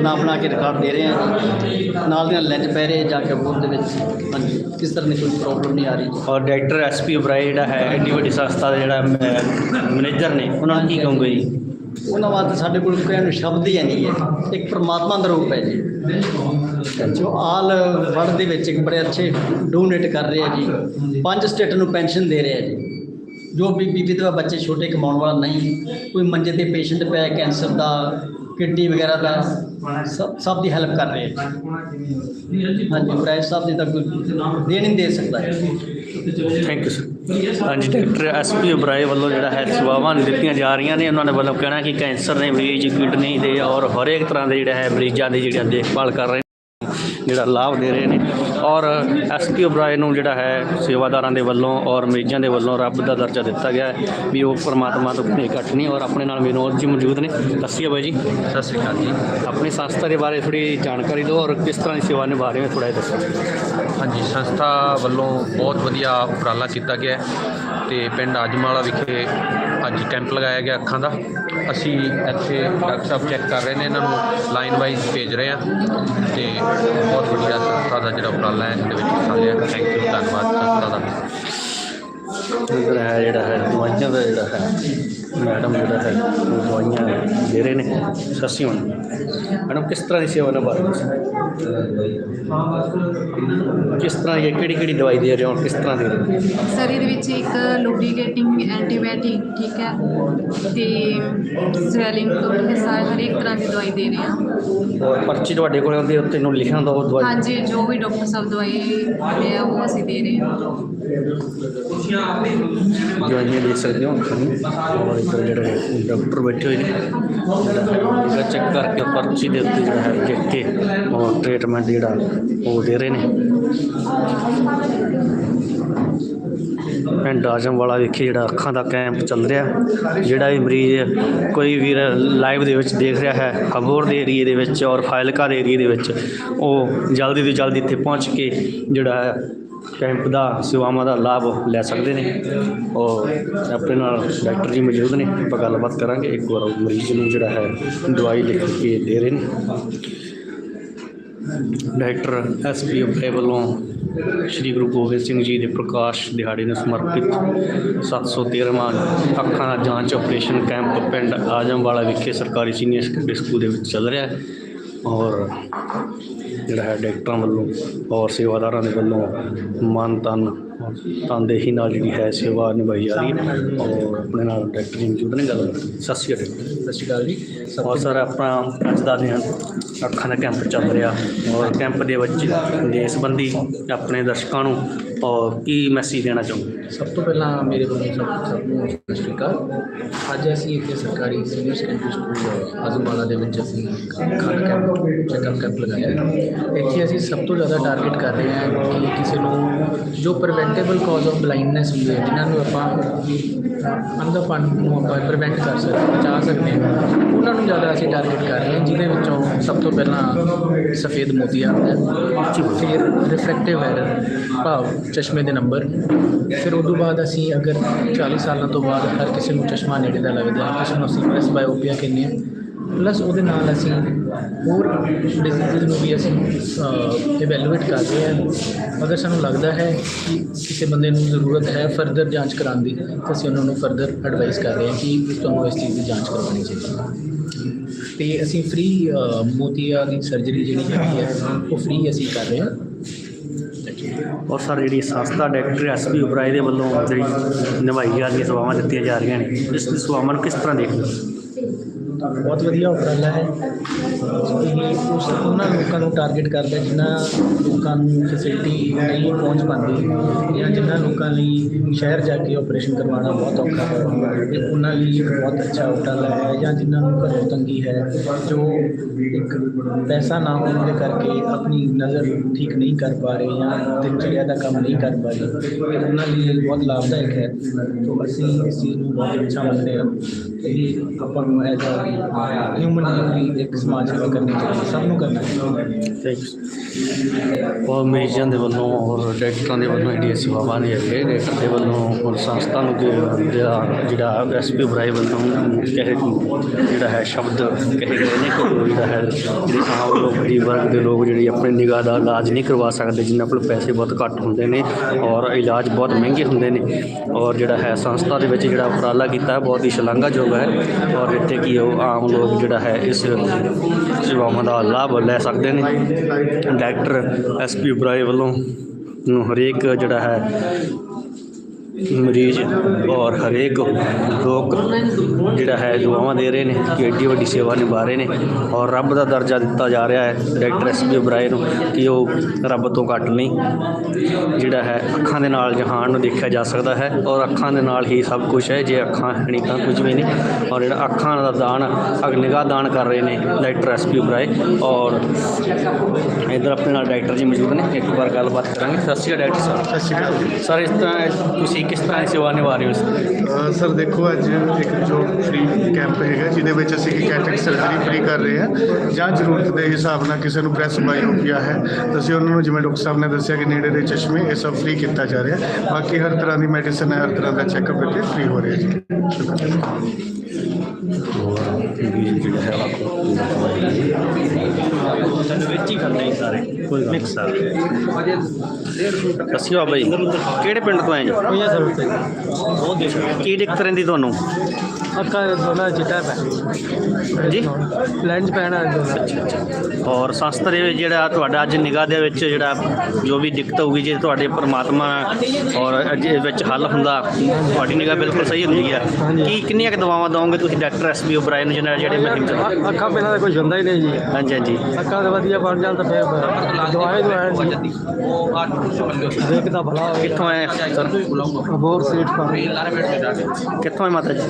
ਨਾ ਬਣਾ ਕੇ ਰਿਕਾਰਡ ਦੇ ਰਹੇ ਆ ਨਾਲ ਦੇ ਨਾਲ ਲੈਂਜ ਪੈ ਰਹੇ ਜਾ ਕੇ ਬੋਲ ਦੇ ਵਿੱਚ। ਹਾਂਜੀ ਕਿਸ ਤਰ੍ਹਾਂ ਦੀ ਕੋਈ ਪ੍ਰੋਬਲਮ ਨਹੀਂ ਆ ਰਹੀ। ਔਰ ਡਾਇਰੈਕਟਰ ਐਸਪੀ ਉਬਰਾਏ ਜਿਹੜਾ ਹੈ ਐਡੀ ਵੱਡੀ ਸੰਸਥਾ ਦਾ ਜਿਹੜਾ ਮੈਨੇਜਰ ਨੇ ਉਹਨਾਂ ਨੂੰ ਕੀ ਕਹੋਗੇ ਜੀ? ਉਹਨਾਂ ਵਾਸਤੇ ਸਾਡੇ ਕੋਲ ਕਹਿਣ ਨੂੰ ਸ਼ਬਦ ਹੀ ਨਹੀਂ ਹੈ। ਇੱਕ ਪਰਮਾਤਮਾ ਦਾ ਰੂਪ ਹੈ ਜੀ। ਜੋ ਆਲ ਵਰਲਡ ਦੇ ਵਿੱਚ ਇੱਕ ਬੜੇ ਅੱਛੇ ਡੋਨੇਟ ਕਰ ਰਹੇ ਆ ਜੀ। ਪੰਜ ਸਟੇਟ ਨੂੰ ਪੈਨਸ਼ਨ ਦੇ ਰਹੇ ਆ ਜੀ। ਜੋ ਵੀ ਵੀ ਵਿਧਵਾ ਬੱਚੇ ਛੋਟੇ ਕਮਾਉਣ ਵਾਲਾ ਨਹੀਂ, ਕੋਈ ਮੰਜੇ ਤੇ ਪੇਸ਼ੈਂਟ ਪਿਆ ਕੈਂਸਰ ਦਾ, ਕਿਡਨੀ ਵਗੈਰਾ ਦਾ, ਸਭ ਸਭ ਦੀ ਹੈਲਪ ਕਰ ਰਹੇ ਆ ਜੀ। ਹਾਂਜੀ ਪ੍ਰਾਈਸ ਸਾਹਿਬ ਦੀ ਤਾਂ ਕੋਈ ਦੇ ਨਹੀਂ ਦੇ ਸਕਦਾ। ਥੈਂਕ ਯੂ ਸਰ ਹਾਂਜੀ, ਡਾਕਟਰ ਐਸਪੀ ਉਬਰਾਏ ਵੱਲੋਂ ਜਿਹੜਾ ਹੈ ਸੇਵਾਵਾਂ ਦਿੱਤੀਆਂ ਜਾ ਰਹੀਆਂ ਨੇ। ਉਹਨਾਂ ਨੇ ਵੱਲੋਂ ਕਹਿਣਾ ਕਿ ਕੈਂਸਰ ਦੇ ਮਰੀਜ਼ ਕਿਡਨੀ ਦੇ ਔਰ ਹਰੇਕ ਤਰ੍ਹਾਂ ਦੇ ਜਿਹੜਾ ਹੈ ਮਰੀਜ਼ਾਂ ਦੀ ਜਿਹੜੀ ਦੇਖਭਾਲ ਕਰ ਰਹੇ ਜਿਹੜਾ ਲਾਭ ਦੇ ਰਹੇ ਨੇ। ਔਰ ਐਸਪੀ ਉਬਰਾਏ ਨੂੰ ਜਿਹੜਾ ਹੈ ਸੇਵਾਦਾਰਾਂ ਦੇ ਵੱਲੋਂ ਔਰ ਮਰੀਜ਼ਾਂ ਦੇ ਵੱਲੋਂ ਰੱਬ ਦਾ ਦਰਜਾ ਦਿੱਤਾ ਗਿਆ ਹੈ ਵੀ ਉਹ ਪਰਮਾਤਮਾ ਤੋਂ ਕੋਈ ਘੱਟ ਨਹੀਂ ਔਰ ਆਪਣੇ ਨਾਲ ਵਿਨੋਦ ਜੀ ਮੌਜੂਦ ਨੇ। ਸ਼੍ਰੀ ਅਕਾਲ ਜੀ। ਸਤਿ ਸ੍ਰੀ ਅਕਾਲ ਜੀ। ਆਪਣੀ ਸੰਸਥਾ ਦੇ ਬਾਰੇ ਥੋੜੀ ਜਾਣਕਾਰੀ ਦਿਓ ਔਰ ਕਿਸ ਤਰ੍ਹਾਂ ਦੀ ਸੇਵਾ ਨਿਭਾ ਰਹੇ ਹੋ ਥੋੜਾ ਜਿਹਾ ਦੱਸੋ। ਹਾਂਜੀ ਸੰਸਥਾ ਵੱਲੋਂ ਬਹੁਤ ਵਧੀਆ ਉਪਰਾਲਾ ਕੀਤਾ ਗਿਆ ਤੇ ਪਿੰਡ ਆਜਮਾਲਾ ਵਿਖੇ ਅੱਜ ਕੈਂਪ ਲਗਾਇਆ ਗਿਆ ਅੱਖਾਂ ਦਾ। ਅਸੀਂ ਇੱਥੇ ਡਾਕਟਰ ਸਾਹਿਬ ਚੈੱਕ ਕਰ ਰਹੇ ਨੇ, ਇਹਨਾਂ ਨੂੰ ਲਾਈਨ ਵਾਈਜ਼ ਭੇਜ ਰਹੇ ਹਾਂ ਤੇ ਬਹੁਤ ਵਧੀਆ ਸੰਸਥਾ ਦਾ ਜਿਹੜਾ ਉਪਰਾਲਾ ਹੈ, ਇਹਦੇ ਵਿੱਚ ਹਿੱਸਾ ਲਿਆ। ਥੈਂਕ ਯੂ ਧੰਨਵਾਦ ਸੰਸਥਾ ਦਾ। ਇੱਧਰ ਹੈ ਜਿਹੜਾ ਹੈ, ਦਵਾਈਆਂ ਦਾ ਜਿਹੜਾ ਹੈ, ਮੈਡਮ ਜਿਹੜਾ ਹੈ ਦਵਾਈਆਂ ਦੇ ਰਹੇ ਨੇ। ਸਸੀ ਹੁਣ ਮੈਡਮ, ਕਿਸ ਤਰ੍ਹਾਂ ਦੀ ਸੇਵਾ ਨਿਭਾ ਰਹੇ ਕਿਸ ਤਰ੍ਹਾਂ ਦੀ ਕਿਹੜੀ ਕਿਹੜੀ ਦਵਾਈ ਦੇ ਰਹੇ ਹੋ? ਕਿਸ ਤਰ੍ਹਾਂ ਦੇ ਸਰ ਇਹਦੇ ਵਿੱਚ ਇੱਕ ਲੁਬਰੀਕੇਟਿੰਗ ਐਂਟੀਬਾਇਓਟਿਕ ਠੀਕ ਹੈ ਤੇ ਸਵੈਲਿੰਗ ਤੋਂ ਲੈ ਕੇ ਸਾਰੇ ਹਰ ਇੱਕ ਤਰ੍ਹਾਂ ਦੀ ਦਵਾਈ ਦੇ ਰਹੇ ਹਾਂ। ਪਰਚੀ ਤੁਹਾਡੇ ਕੋਲ ਆਉਂਦੀ ਹੈ ਉੱਤੇ ਨੂੰ ਲਿਖਣਾ ਦੋ ਦਵਾਈ? ਹਾਂਜੀ ਜੋ ਵੀ ਡਾਕਟਰ ਸਾਹਿਬ ਦਵਾਈ ਹੈ ਉਹ ਅਸੀਂ ਦੇ ਰਹੇ ਹਾਂ। ਦਵਾਈਆਂ ਦੇਖ ਸਕਦੇ ਹੋ ਤੁਹਾਨੂੰ। ਔਰ ਇੱਧਰ ਜਿਹੜੇ ਡਾਕਟਰ ਬੈਠੇ ਹੋਏ ਨੇ। ਜਿਹੜਾ ਚੈੱਕ ਕਰਕੇ ਪਰਚੀ ਦੇ ਉੱਤੇ ਜਿਹੜਾ ਹੈ ਲਿਖ ਕੇ ਔਰ ਟ੍ਰੀਟਮੈਂਟ ਜਿਹੜਾ ਉਹ ਦੇ ਰਹੇ ਨੇ। ਪਿੰਡ ਆਜ਼ਮ ਵਾਲਾ ਵਿਖੇ ਜਿਹੜਾ ਅੱਖਾਂ ਦਾ ਕੈਂਪ ਚੱਲ ਰਿਹਾ। ਜਿਹੜਾ ਵੀ ਮਰੀਜ਼ ਕੋਈ ਵੀ ਲਾਈਵ ਦੇ ਵਿੱਚ ਦੇਖ ਰਿਹਾ ਹੈ, ਖਬਰ ਦੇ ਏਰੀਏ ਦੇ ਵਿੱਚ ਔਰ ਫਾਇਲਕਾ ਦੇ ਏਰੀਏ ਦੇ ਵਿੱਚ, ਉਹ ਜਲਦੀ ਤੋਂ ਜਲਦੀ ਇੱਥੇ ਪਹੁੰਚ ਕੇ ਜਿਹੜਾ ਹੈ ਕੈਂਪ ਦਾ, ਸੇਵਾਵਾਂ ਦਾ ਲਾਭ ਲੈ ਸਕਦੇ ਨੇ ਔਰ ਆਪਣੇ ਨਾਲ ਡਾਕਟਰ ਜੀ ਮੌਜੂਦ ਨੇ, ਆਪਾਂ ਗੱਲਬਾਤ ਕਰਾਂਗੇ। ਇੱਕ ਵਾਰ ਉਹ ਮਰੀਜ਼ ਨੂੰ ਜਿਹੜਾ ਹੈ, ਦਵਾਈ ਲਿਖ ਕੇ ਦੇ ਰਹੇ ਨੇ। ਡਾਕਟਰ ਐਸ ਪੀ ਆਪਣੇ ਵੱਲੋਂ ਸ਼੍ਰੀ ਗੁਰੂ ਗੋਬਿੰਦ ਸਿੰਘ ਜੀ ਦੇ ਪ੍ਰਕਾਸ਼ ਦਿਹਾੜੇ ਨੂੰ ਸਮਰਪਿਤ 713ਵਾਂ ਅੱਖਾਂ ਦਾ ਜਾਂਚ ਆਪਰੇਸ਼ਨ ਕੈਂਪ ਪਿੰਡ ਆਜਮਵਾਲਾ ਵਿਖੇ ਸਰਕਾਰੀ ਸੀਨੀਅਰ ਸੈਕੰਡਰੀ ਸਕੂਲ ਦੇ ਵਿੱਚ ਚੱਲ ਰਿਹਾ ਹੈ। ਔਰ ਜਿਹੜਾ ਹੈ ਡਾਕਟਰਾਂ ਵੱਲੋਂ ਔਰ ਸੇਵਾਦਾਰਾਂ ਦੇ ਵੱਲੋਂ ਮਨ ਤਨ ਤਨਦੇਹੀ ਨਾਲ ਜਿਹੜੀ ਹੈ ਸੇਵਾ ਨਿਭਾਈ ਜਾ ਰਹੀ ਹੈ। ਔਰ ਆਪਣੇ ਨਾਲ ਡਾਕਟਰ ਜੀ ਮੌਜੂਦ ਨੇ। ਗੱਲ ਸਤਿ ਸ਼੍ਰੀ ਅਕਾਲ ਡਾਕਟਰ ਸਤਿ ਸ਼੍ਰੀ ਅਕਾਲ ਜੀ। ਔਰ ਸਰ ਆਪਣਾ ਅੱਜ ਦਾ ਦਿਨ ਅੱਖਾਂ ਦਾ ਕੈਂਪ ਚੱਲ ਰਿਹਾ। ਔਰ ਕੈਂਪ ਦੇ ਵਿੱਚ ਦੇ ਸੰਬੰਧੀ ਆਪਣੇ ਦਰਸ਼ਕਾਂ ਨੂੰ ਔਰ ਕੀ ਮੈਸੇਜ ਦੇਣਾ ਚਾਹੁੰਦੇ ਸਭ ਤੋਂ ਪਹਿਲਾਂ ਮੇਰੇ ਵੱਲੋਂ ਸਭ ਸਭ ਨੂੰ ਸਤਿ ਸ਼੍ਰੀ ਅਕਾਲ ਅੱਜ ਅਸੀਂ ਇੱਥੇ ਸਰਕਾਰੀ ਸੀਨੀਅਰ ਸੈਕੰਡਰੀ ਸਕੂਲ ਆਜ਼ਮਵਾਲਾ ਦੇ ਵਿੱਚ ਅਸੀਂ ਅੱਖਾਂ ਦਾ ਕੈਂਪ ਚੈੱਕਅਪ ਕੈਂਪ ਲਗਾਇਆ ਹੈ ਇੱਥੇ ਅਸੀਂ ਸਭ ਤੋਂ ਜ਼ਿਆਦਾ ਟਾਰਗੇਟ ਕਰ ਰਹੇ ਹਾਂ ਕਿ ਕਿਸੇ ਨੂੰ ਜੋ ਪ੍ਰੀਵੈਂਟੇਬਲ ਕਾਜ਼ ਆਫ ਬਲਾਈਂਡਨੈਸ ਹੁੰਦੀ ਹੈ ਜਿਨ੍ਹਾਂ ਨੂੰ ਆਪਾਂ ਅੰਧਾਪਨ ਨੂੰ ਆਪਾਂ ਪ੍ਰੀਵੈਂਟ ਕਰ ਸਕਦੇ ਬਚਾ ਸਕਦੇ ਹਾਂ ਉਹਨਾਂ ਨੂੰ ਜ਼ਿਆਦਾ ਅਸੀਂ ਟਾਰਗੇਟ ਕਰ ਰਹੇ ਹਾਂ ਜਿਹਦੇ ਵਿੱਚੋਂ ਸਭ ਤੋਂ ਪਹਿਲਾਂ ਸਫੇਦ ਮੋਤੀਆ ਆਉਂਦਾ ਹੈ ਫਿਰ ਰਿਫਰੈਕਟਿਵ ਐਰਰ ਭਾਵ ਚਸ਼ਮੇ ਦੇ ਨੰਬਰ। ਫਿਰ ਉਦੋਂ ਬਾਅਦ ਅਸੀਂ ਅਗਰ 40 ਸਾਲਾਂ ਤੋਂ ਬਾਅਦ ਹਰ ਕਿਸੇ ਨੂੰ ਚਸ਼ਮਾ ਨੇੜੇ ਦਾ ਲੱਗਦਾ ਹੈ ਕਿਸੇ ਨੂੰ ਅਸੀਂ ਪ੍ਰੈਸ ਬਾਇਓਪੀਆ ਕਹਿੰਦੇ ਹਾਂ। ਪਲੱਸ ਉਹਦੇ ਨਾਲ ਅਸੀਂ ਹੋਰ ਡਿਜੀਜ਼ ਨੂੰ ਵੀ ਅਸੀਂ ਇਵੈਲੂਏਟ ਕਰ ਰਹੇ ਹਾਂ। ਅਗਰ ਸਾਨੂੰ ਲੱਗਦਾ ਹੈ ਕਿ ਕਿਸੇ ਬੰਦੇ ਨੂੰ ਜ਼ਰੂਰਤ ਹੈ ਫਰਦਰ ਜਾਂਚ ਕਰਾਉਣ ਦੀ, ਤਾਂ ਅਸੀਂ ਉਹਨਾਂ ਨੂੰ ਫਰਦਰ ਐਡਵਾਈਸ ਕਰ ਰਹੇ ਹਾਂ ਕਿ ਤੁਹਾਨੂੰ ਇਸ ਚੀਜ਼ ਦੀ ਜਾਂਚ ਕਰਵਾਉਣੀ ਚਾਹੀਦੀ ਹੈ। ਤੇ ਅਸੀਂ ਫ੍ਰੀ ਮੋਤੀਆ ਦੀ ਸਰਜਰੀ ਜਿਹੜੀ ਹੈਗੀ ਹੈ, ਉਹ ਫ੍ਰੀ ਅਸੀਂ ਕਰ ਰਹੇ ਹਾਂ। ਔਰ ਸਰ ਜਿਹੜੀ ਸੰਸਥਾ ਡਾਕਟਰ ਐਸ ਪੀ ਉਬਰਾਏ ਦੇ ਵੱਲੋਂ ਜਿਹੜੀ ਨਿਭਾਈ ਜਾ ਰਹੀਆਂ ਸੇਵਾਵਾਂ ਦਿੱਤੀਆਂ ਜਾ ਰਹੀਆਂ ਨੇ। ਇਸ ਦੀ ਸੇਵਾਵਾਂ ਨੂੰ ਕਿਸ ਤਰ੍ਹਾਂ ਦੇਖਦੇ ਹੋ? ਬਹੁਤ ਵਧੀਆ ਉਪਰਾਲਾ ਹੈ। ਇਹ ਉਸ ਉਹਨਾਂ ਲੋਕਾਂ ਨੂੰ ਟਾਰਗੇਟ ਕਰਦਾ ਹੈ ਜਿਨ੍ਹਾਂ ਲੋਕਾਂ ਨੂੰ ਫੈਸਿਲਿਟੀ ਨਹੀਂ ਪਹੁੰਚ ਪਾਉਂਦੀ ਜਾਂ ਜਿਨ੍ਹਾਂ ਲੋਕਾਂ ਲਈ ਸ਼ਹਿਰ ਜਾ ਕੇ ਆਪਰੇਸ਼ਨ ਕਰਵਾਉਣਾ ਬਹੁਤ ਔਖਾ ਹੈ। ਇਹ ਉਹਨਾਂ ਲਈ ਇੱਕ ਬਹੁਤ ਅੱਛਾ ਉਪਰਾਲਾ ਹੈ ਜਾਂ ਜਿਨ੍ਹਾਂ ਨੂੰ ਘਰੋਂ ਤੰਗੀ ਹੈ, ਜੋ ਇੱਕ ਪੈਸਾ ਨਾ ਹੋਣ ਦੇ ਕਰਕੇ ਆਪਣੀ ਨਜ਼ਰ ਠੀਕ ਨਹੀਂ ਕਰ ਪਾ ਰਹੇ ਜਾਂ ਦਿਨਚਰਿਆ ਦਾ ਕੰਮ ਨਹੀਂ ਕਰ ਪਾ ਰਹੇ, ਇਹ ਉਹਨਾਂ ਲਈ ਇਹ ਬਹੁਤ ਲਾਭਦਾਇਕ ਹੈ। ਤੋਂ ਅਸੀਂ ਇਸ ਚੀਜ਼ ਨੂੰ ਬਹੁਤ ਅੱਛਾ ਮੰਨਦੇ ਹਾਂ। ਇਹ ਆਪਾਂ ਨੂੰ ਐਜ਼ ਅ ਹਿਊਮਨ ਬੀਇੰਗ ਇੱਕ ਸਮਾਜ ਸੇਵਾ ਕਰਨੀ ਚਾਹੀਦੀ, ਸਭ ਨੂੰ ਕਰਨਾ ਚਾਹੀਦਾ। ਔਰ ਮਰੀਜ਼ਾਂ ਦੇ ਵੱਲੋਂ ਔਰ ਡਾਕਟਰਾਂ ਦੇ ਵੱਲੋਂ ਜਿਹੜੀਆਂ ਸੇਵਾਵਾਂ ਨੇ ਅੱਗੇ ਡਾਕਟਰ ਦੇ ਵੱਲੋਂ ਔਰ ਸੰਸਥਾ ਨੂੰ ਜਿਹੜਾ ਜਿਹੜਾ ਐਸ ਪੀ ਉਬਰਾਏ ਵੱਲੋਂ ਕਹੇ ਜਿਹੜਾ ਹੈ ਸ਼ਬਦ ਕਹੇ ਗਏ ਨੇ ਕਿ ਉਹ ਜਿਹੜਾ ਹੈ। ਜਿਹੜੇ ਆਮ ਲੋਕ, ਗਰੀਬ ਵਰਗ ਦੇ ਲੋਕ ਜਿਹੜੇ ਆਪਣੇ ਨਿਗਾਹ ਦਾ ਇਲਾਜ ਨਹੀਂ ਕਰਵਾ ਸਕਦੇ ਜਿਨ੍ਹਾਂ ਕੋਲ ਪੈਸੇ ਬਹੁਤ ਘੱਟ ਹੁੰਦੇ ਨੇ ਔਰ ਇਲਾਜ ਬਹੁਤ ਮਹਿੰਗੇ ਹੁੰਦੇ ਨੇ। ਔਰ ਜਿਹੜਾ ਹੈ ਸੰਸਥਾ ਦੇ ਵਿੱਚ ਜਿਹੜਾ ਉਪਰਾਲਾ ਕੀਤਾ ਬਹੁਤ ਹੀ ਸ਼ਲਾਘਾਯੋਗ ਹੈ। ਔਰ ਇੱਥੇ ਕੀ ਉਹ ਆਮ ਲੋਕ ਜਿਹੜਾ ਹੈ ਇਸ ਸੇਵਾਵਾਂ ਦਾ ਲਾਭ ਲੈ ਸਕਦੇ ਨੇ। ਡਾਕਟਰ ਐਸ ਪੀ ਉਬਰਾਏ ਵੱਲੋਂ ਨੂੰ ਹਰੇਕ ਜਿਹੜਾ ਹੈ ਮਰੀਜ਼ ਔਰ ਹਰੇਕ ਲੋਕ ਜਿਹੜਾ ਹੈ ਦੁਆਵਾਂ ਦੇ ਰਹੇ ਨੇ ਕਿ ਏਡੀ ਵੱਡੀ ਸੇਵਾ ਨਿਭਾ ਰਹੇ ਨੇ ਔਰ ਰੱਬ ਦਾ ਦਰਜਾ ਦਿੱਤਾ ਜਾ ਰਿਹਾ ਹੈ ਡਾਕਟਰ ਐਸ ਪੀ ਉਬਰਾਏ ਨੂੰ ਕਿ ਉਹ ਰੱਬ ਤੋਂ ਘੱਟ ਨਹੀਂ ਜਿਹੜਾ ਹੈ ਅੱਖਾਂ ਦੇ ਨਾਲ ਜਹਾਨ ਨੂੰ ਦੇਖਿਆ ਜਾ ਸਕਦਾ ਹੈ ਔਰ ਅੱਖਾਂ ਦੇ ਨਾਲ ਹੀ ਸਭ ਕੁਝ ਹੈ ਜੇ ਅੱਖਾਂ ਹੈ ਨਹੀਂ ਤਾਂ ਕੁਝ ਵੀ ਨਹੀਂ ਔਰ ਜਿਹੜਾ ਅੱਖਾਂ ਦਾ ਦਾਨ ਅਗ ਨਿਗਾਹ ਦਾਨ ਕਰ ਰਹੇ ਨੇ ਡਾਕਟਰ ਐਸ ਪੀ ਉਬਰਾਏ ਔਰ ਇੱਧਰ ਆਪਣੇ ਨਾਲ ਡਾਕਟਰ ਜੀ ਮੌਜੂਦ ਨੇ ਇੱਕ ਵਾਰ ਗੱਲਬਾਤ ਕਰਾਂਗੇ। ਸਤਿ ਸ਼੍ਰੀ ਅਕਾਲ ਡਾਕਟਰ ਸਾਹਿਬ ਸਤਿ ਸ਼੍ਰੀ ਅਕਾਲ। ਸਰ ਇਸ ਤਰ੍ਹਾਂ ਤੁਸੀਂ ਕਿਸ ਤਰ੍ਹਾਂ ਦੀ ਸੇਵਾ ਨਿਭਾ ਰਹੇ ਹੋ ਅਹ ਸਰ ਦੇਖੋ ਅੱਜ ਇੱਕ ਜੋ ਫ੍ਰੀ ਕੈਂਪ ਹੈਗਾ ਜਿਹਦੇ ਵਿੱਚ ਅਸੀਂ ਇੱਕ ਕੈਟਰਿਕ ਸਰਜਰੀ ਫ੍ਰੀ ਕਰ ਰਹੇ ਹਾਂ। ਜਾਂ ਜ਼ਰੂਰਤ ਦੇ ਹਿਸਾਬ ਨਾਲ ਕਿਸੇ ਨੂੰ ਬ੍ਰੈਸਟ ਬਾਇਓਪੀਆ ਹੈ ਤਾਂ ਅਸੀਂ ਉਹਨਾਂ ਨੂੰ ਜਿਵੇਂ ਡਾਕਟਰ ਸਾਹਿਬ ਨੇ ਦੱਸਿਆ ਕਿ ਨੇੜੇ ਦੇ ਚਸ਼ਮੇ ਇਹ ਸਭ ਫ੍ਰੀ ਕੀਤਾ ਜਾ ਰਿਹਾ ਬਾਕੀ ਹਰ ਤਰ੍ਹਾਂ ਦੀ ਮੈਡੀਸਨ ਹੈ ਹਰ ਤਰ੍ਹਾਂ ਦਾ ਚੈੱਕਅਪ ਇੱਥੇ ਫ੍ਰੀ ਹੋ ਰਿਹਾ ਜੀ। ਮਰੀਜ਼ ਜਿਹੜਾ ਹੈ ਵਿੱਚ ਹੀ ਕਰਦੇ ਨੇ ਸਾਰੇ ਕੋਈ ਮਿਕਸ ਆ। ਦੱਸਿਓ ਬਾਈ ਕਿਹੜੇ ਪਿੰਡ ਤੋਂ ਆਏ ਜੀ ਕੀ ਦਿੱਕਤ ਰਹਿੰਦੀ ਤੁਹਾਨੂੰ? ਅੱਖਾਂ ਦੋਨਾਂ ਚਿੱਟਾ ਪੈ ਜੀ? ਲੈਂਜ ਪੈਣਾ ਔਰ ਸੰਸਥਾ ਦੇ ਵਿੱਚ ਜਿਹੜਾ ਤੁਹਾਡਾ ਅੱਜ ਨਿਗਾਹ ਦੇ ਵਿੱਚ ਜਿਹੜਾ ਜੋ ਵੀ ਦਿੱਕਤ ਹੋਊਗੀ ਜੇ ਤੁਹਾਡੇ ਪਰਮਾਤਮਾ ਔਰ ਅੱਜ ਇਹ ਵਿੱਚ ਹੱਲ ਹੁੰਦਾ ਤੁਹਾਡੀ ਨਿਗਾਹ ਬਿਲਕੁਲ ਸਹੀ ਹੁੰਦੀ ਹੈ ਕੀ ਕਿੰਨੀਆਂ ਕੁ ਦਵਾਵਾਂ ਦਵੋਗੇ ਤੁਸੀਂ ਡਾਕਟਰ ਐਸ ਬੀ ਓਬਰਾਏ ਨੂੰ ਜਿਹਨਾਂ ਜਿਹੜੇ ਮੁਹਿੰਮ ਚਲਾ ਅੱਖਾਂ ਬਿਨਾਂ ਤਾਂ ਕੁਝ ਹੁੰਦਾ ਹੀ ਨਹੀਂ ਜੀ। ਹਾਂਜੀ ਹਾਂਜੀ। ਅੱਖਾਂ ਦੇ ਵਧੀਆ ਬਣ ਜਾਣ ਤਾਂ ਫਿਰ ਦਵਾਈ ਦਵਾਈ ਦੇਖਦਾ ਭਲਾ ਹੋਵੇ। ਕਿੱਥੋਂ ਆਏ ਸਰ? ਅਬੋਰ ਸੇਠ ਫਾਰਮ ਕਿੱਥੋਂ ਆਏ ਮਾਤਾ ਜੀ?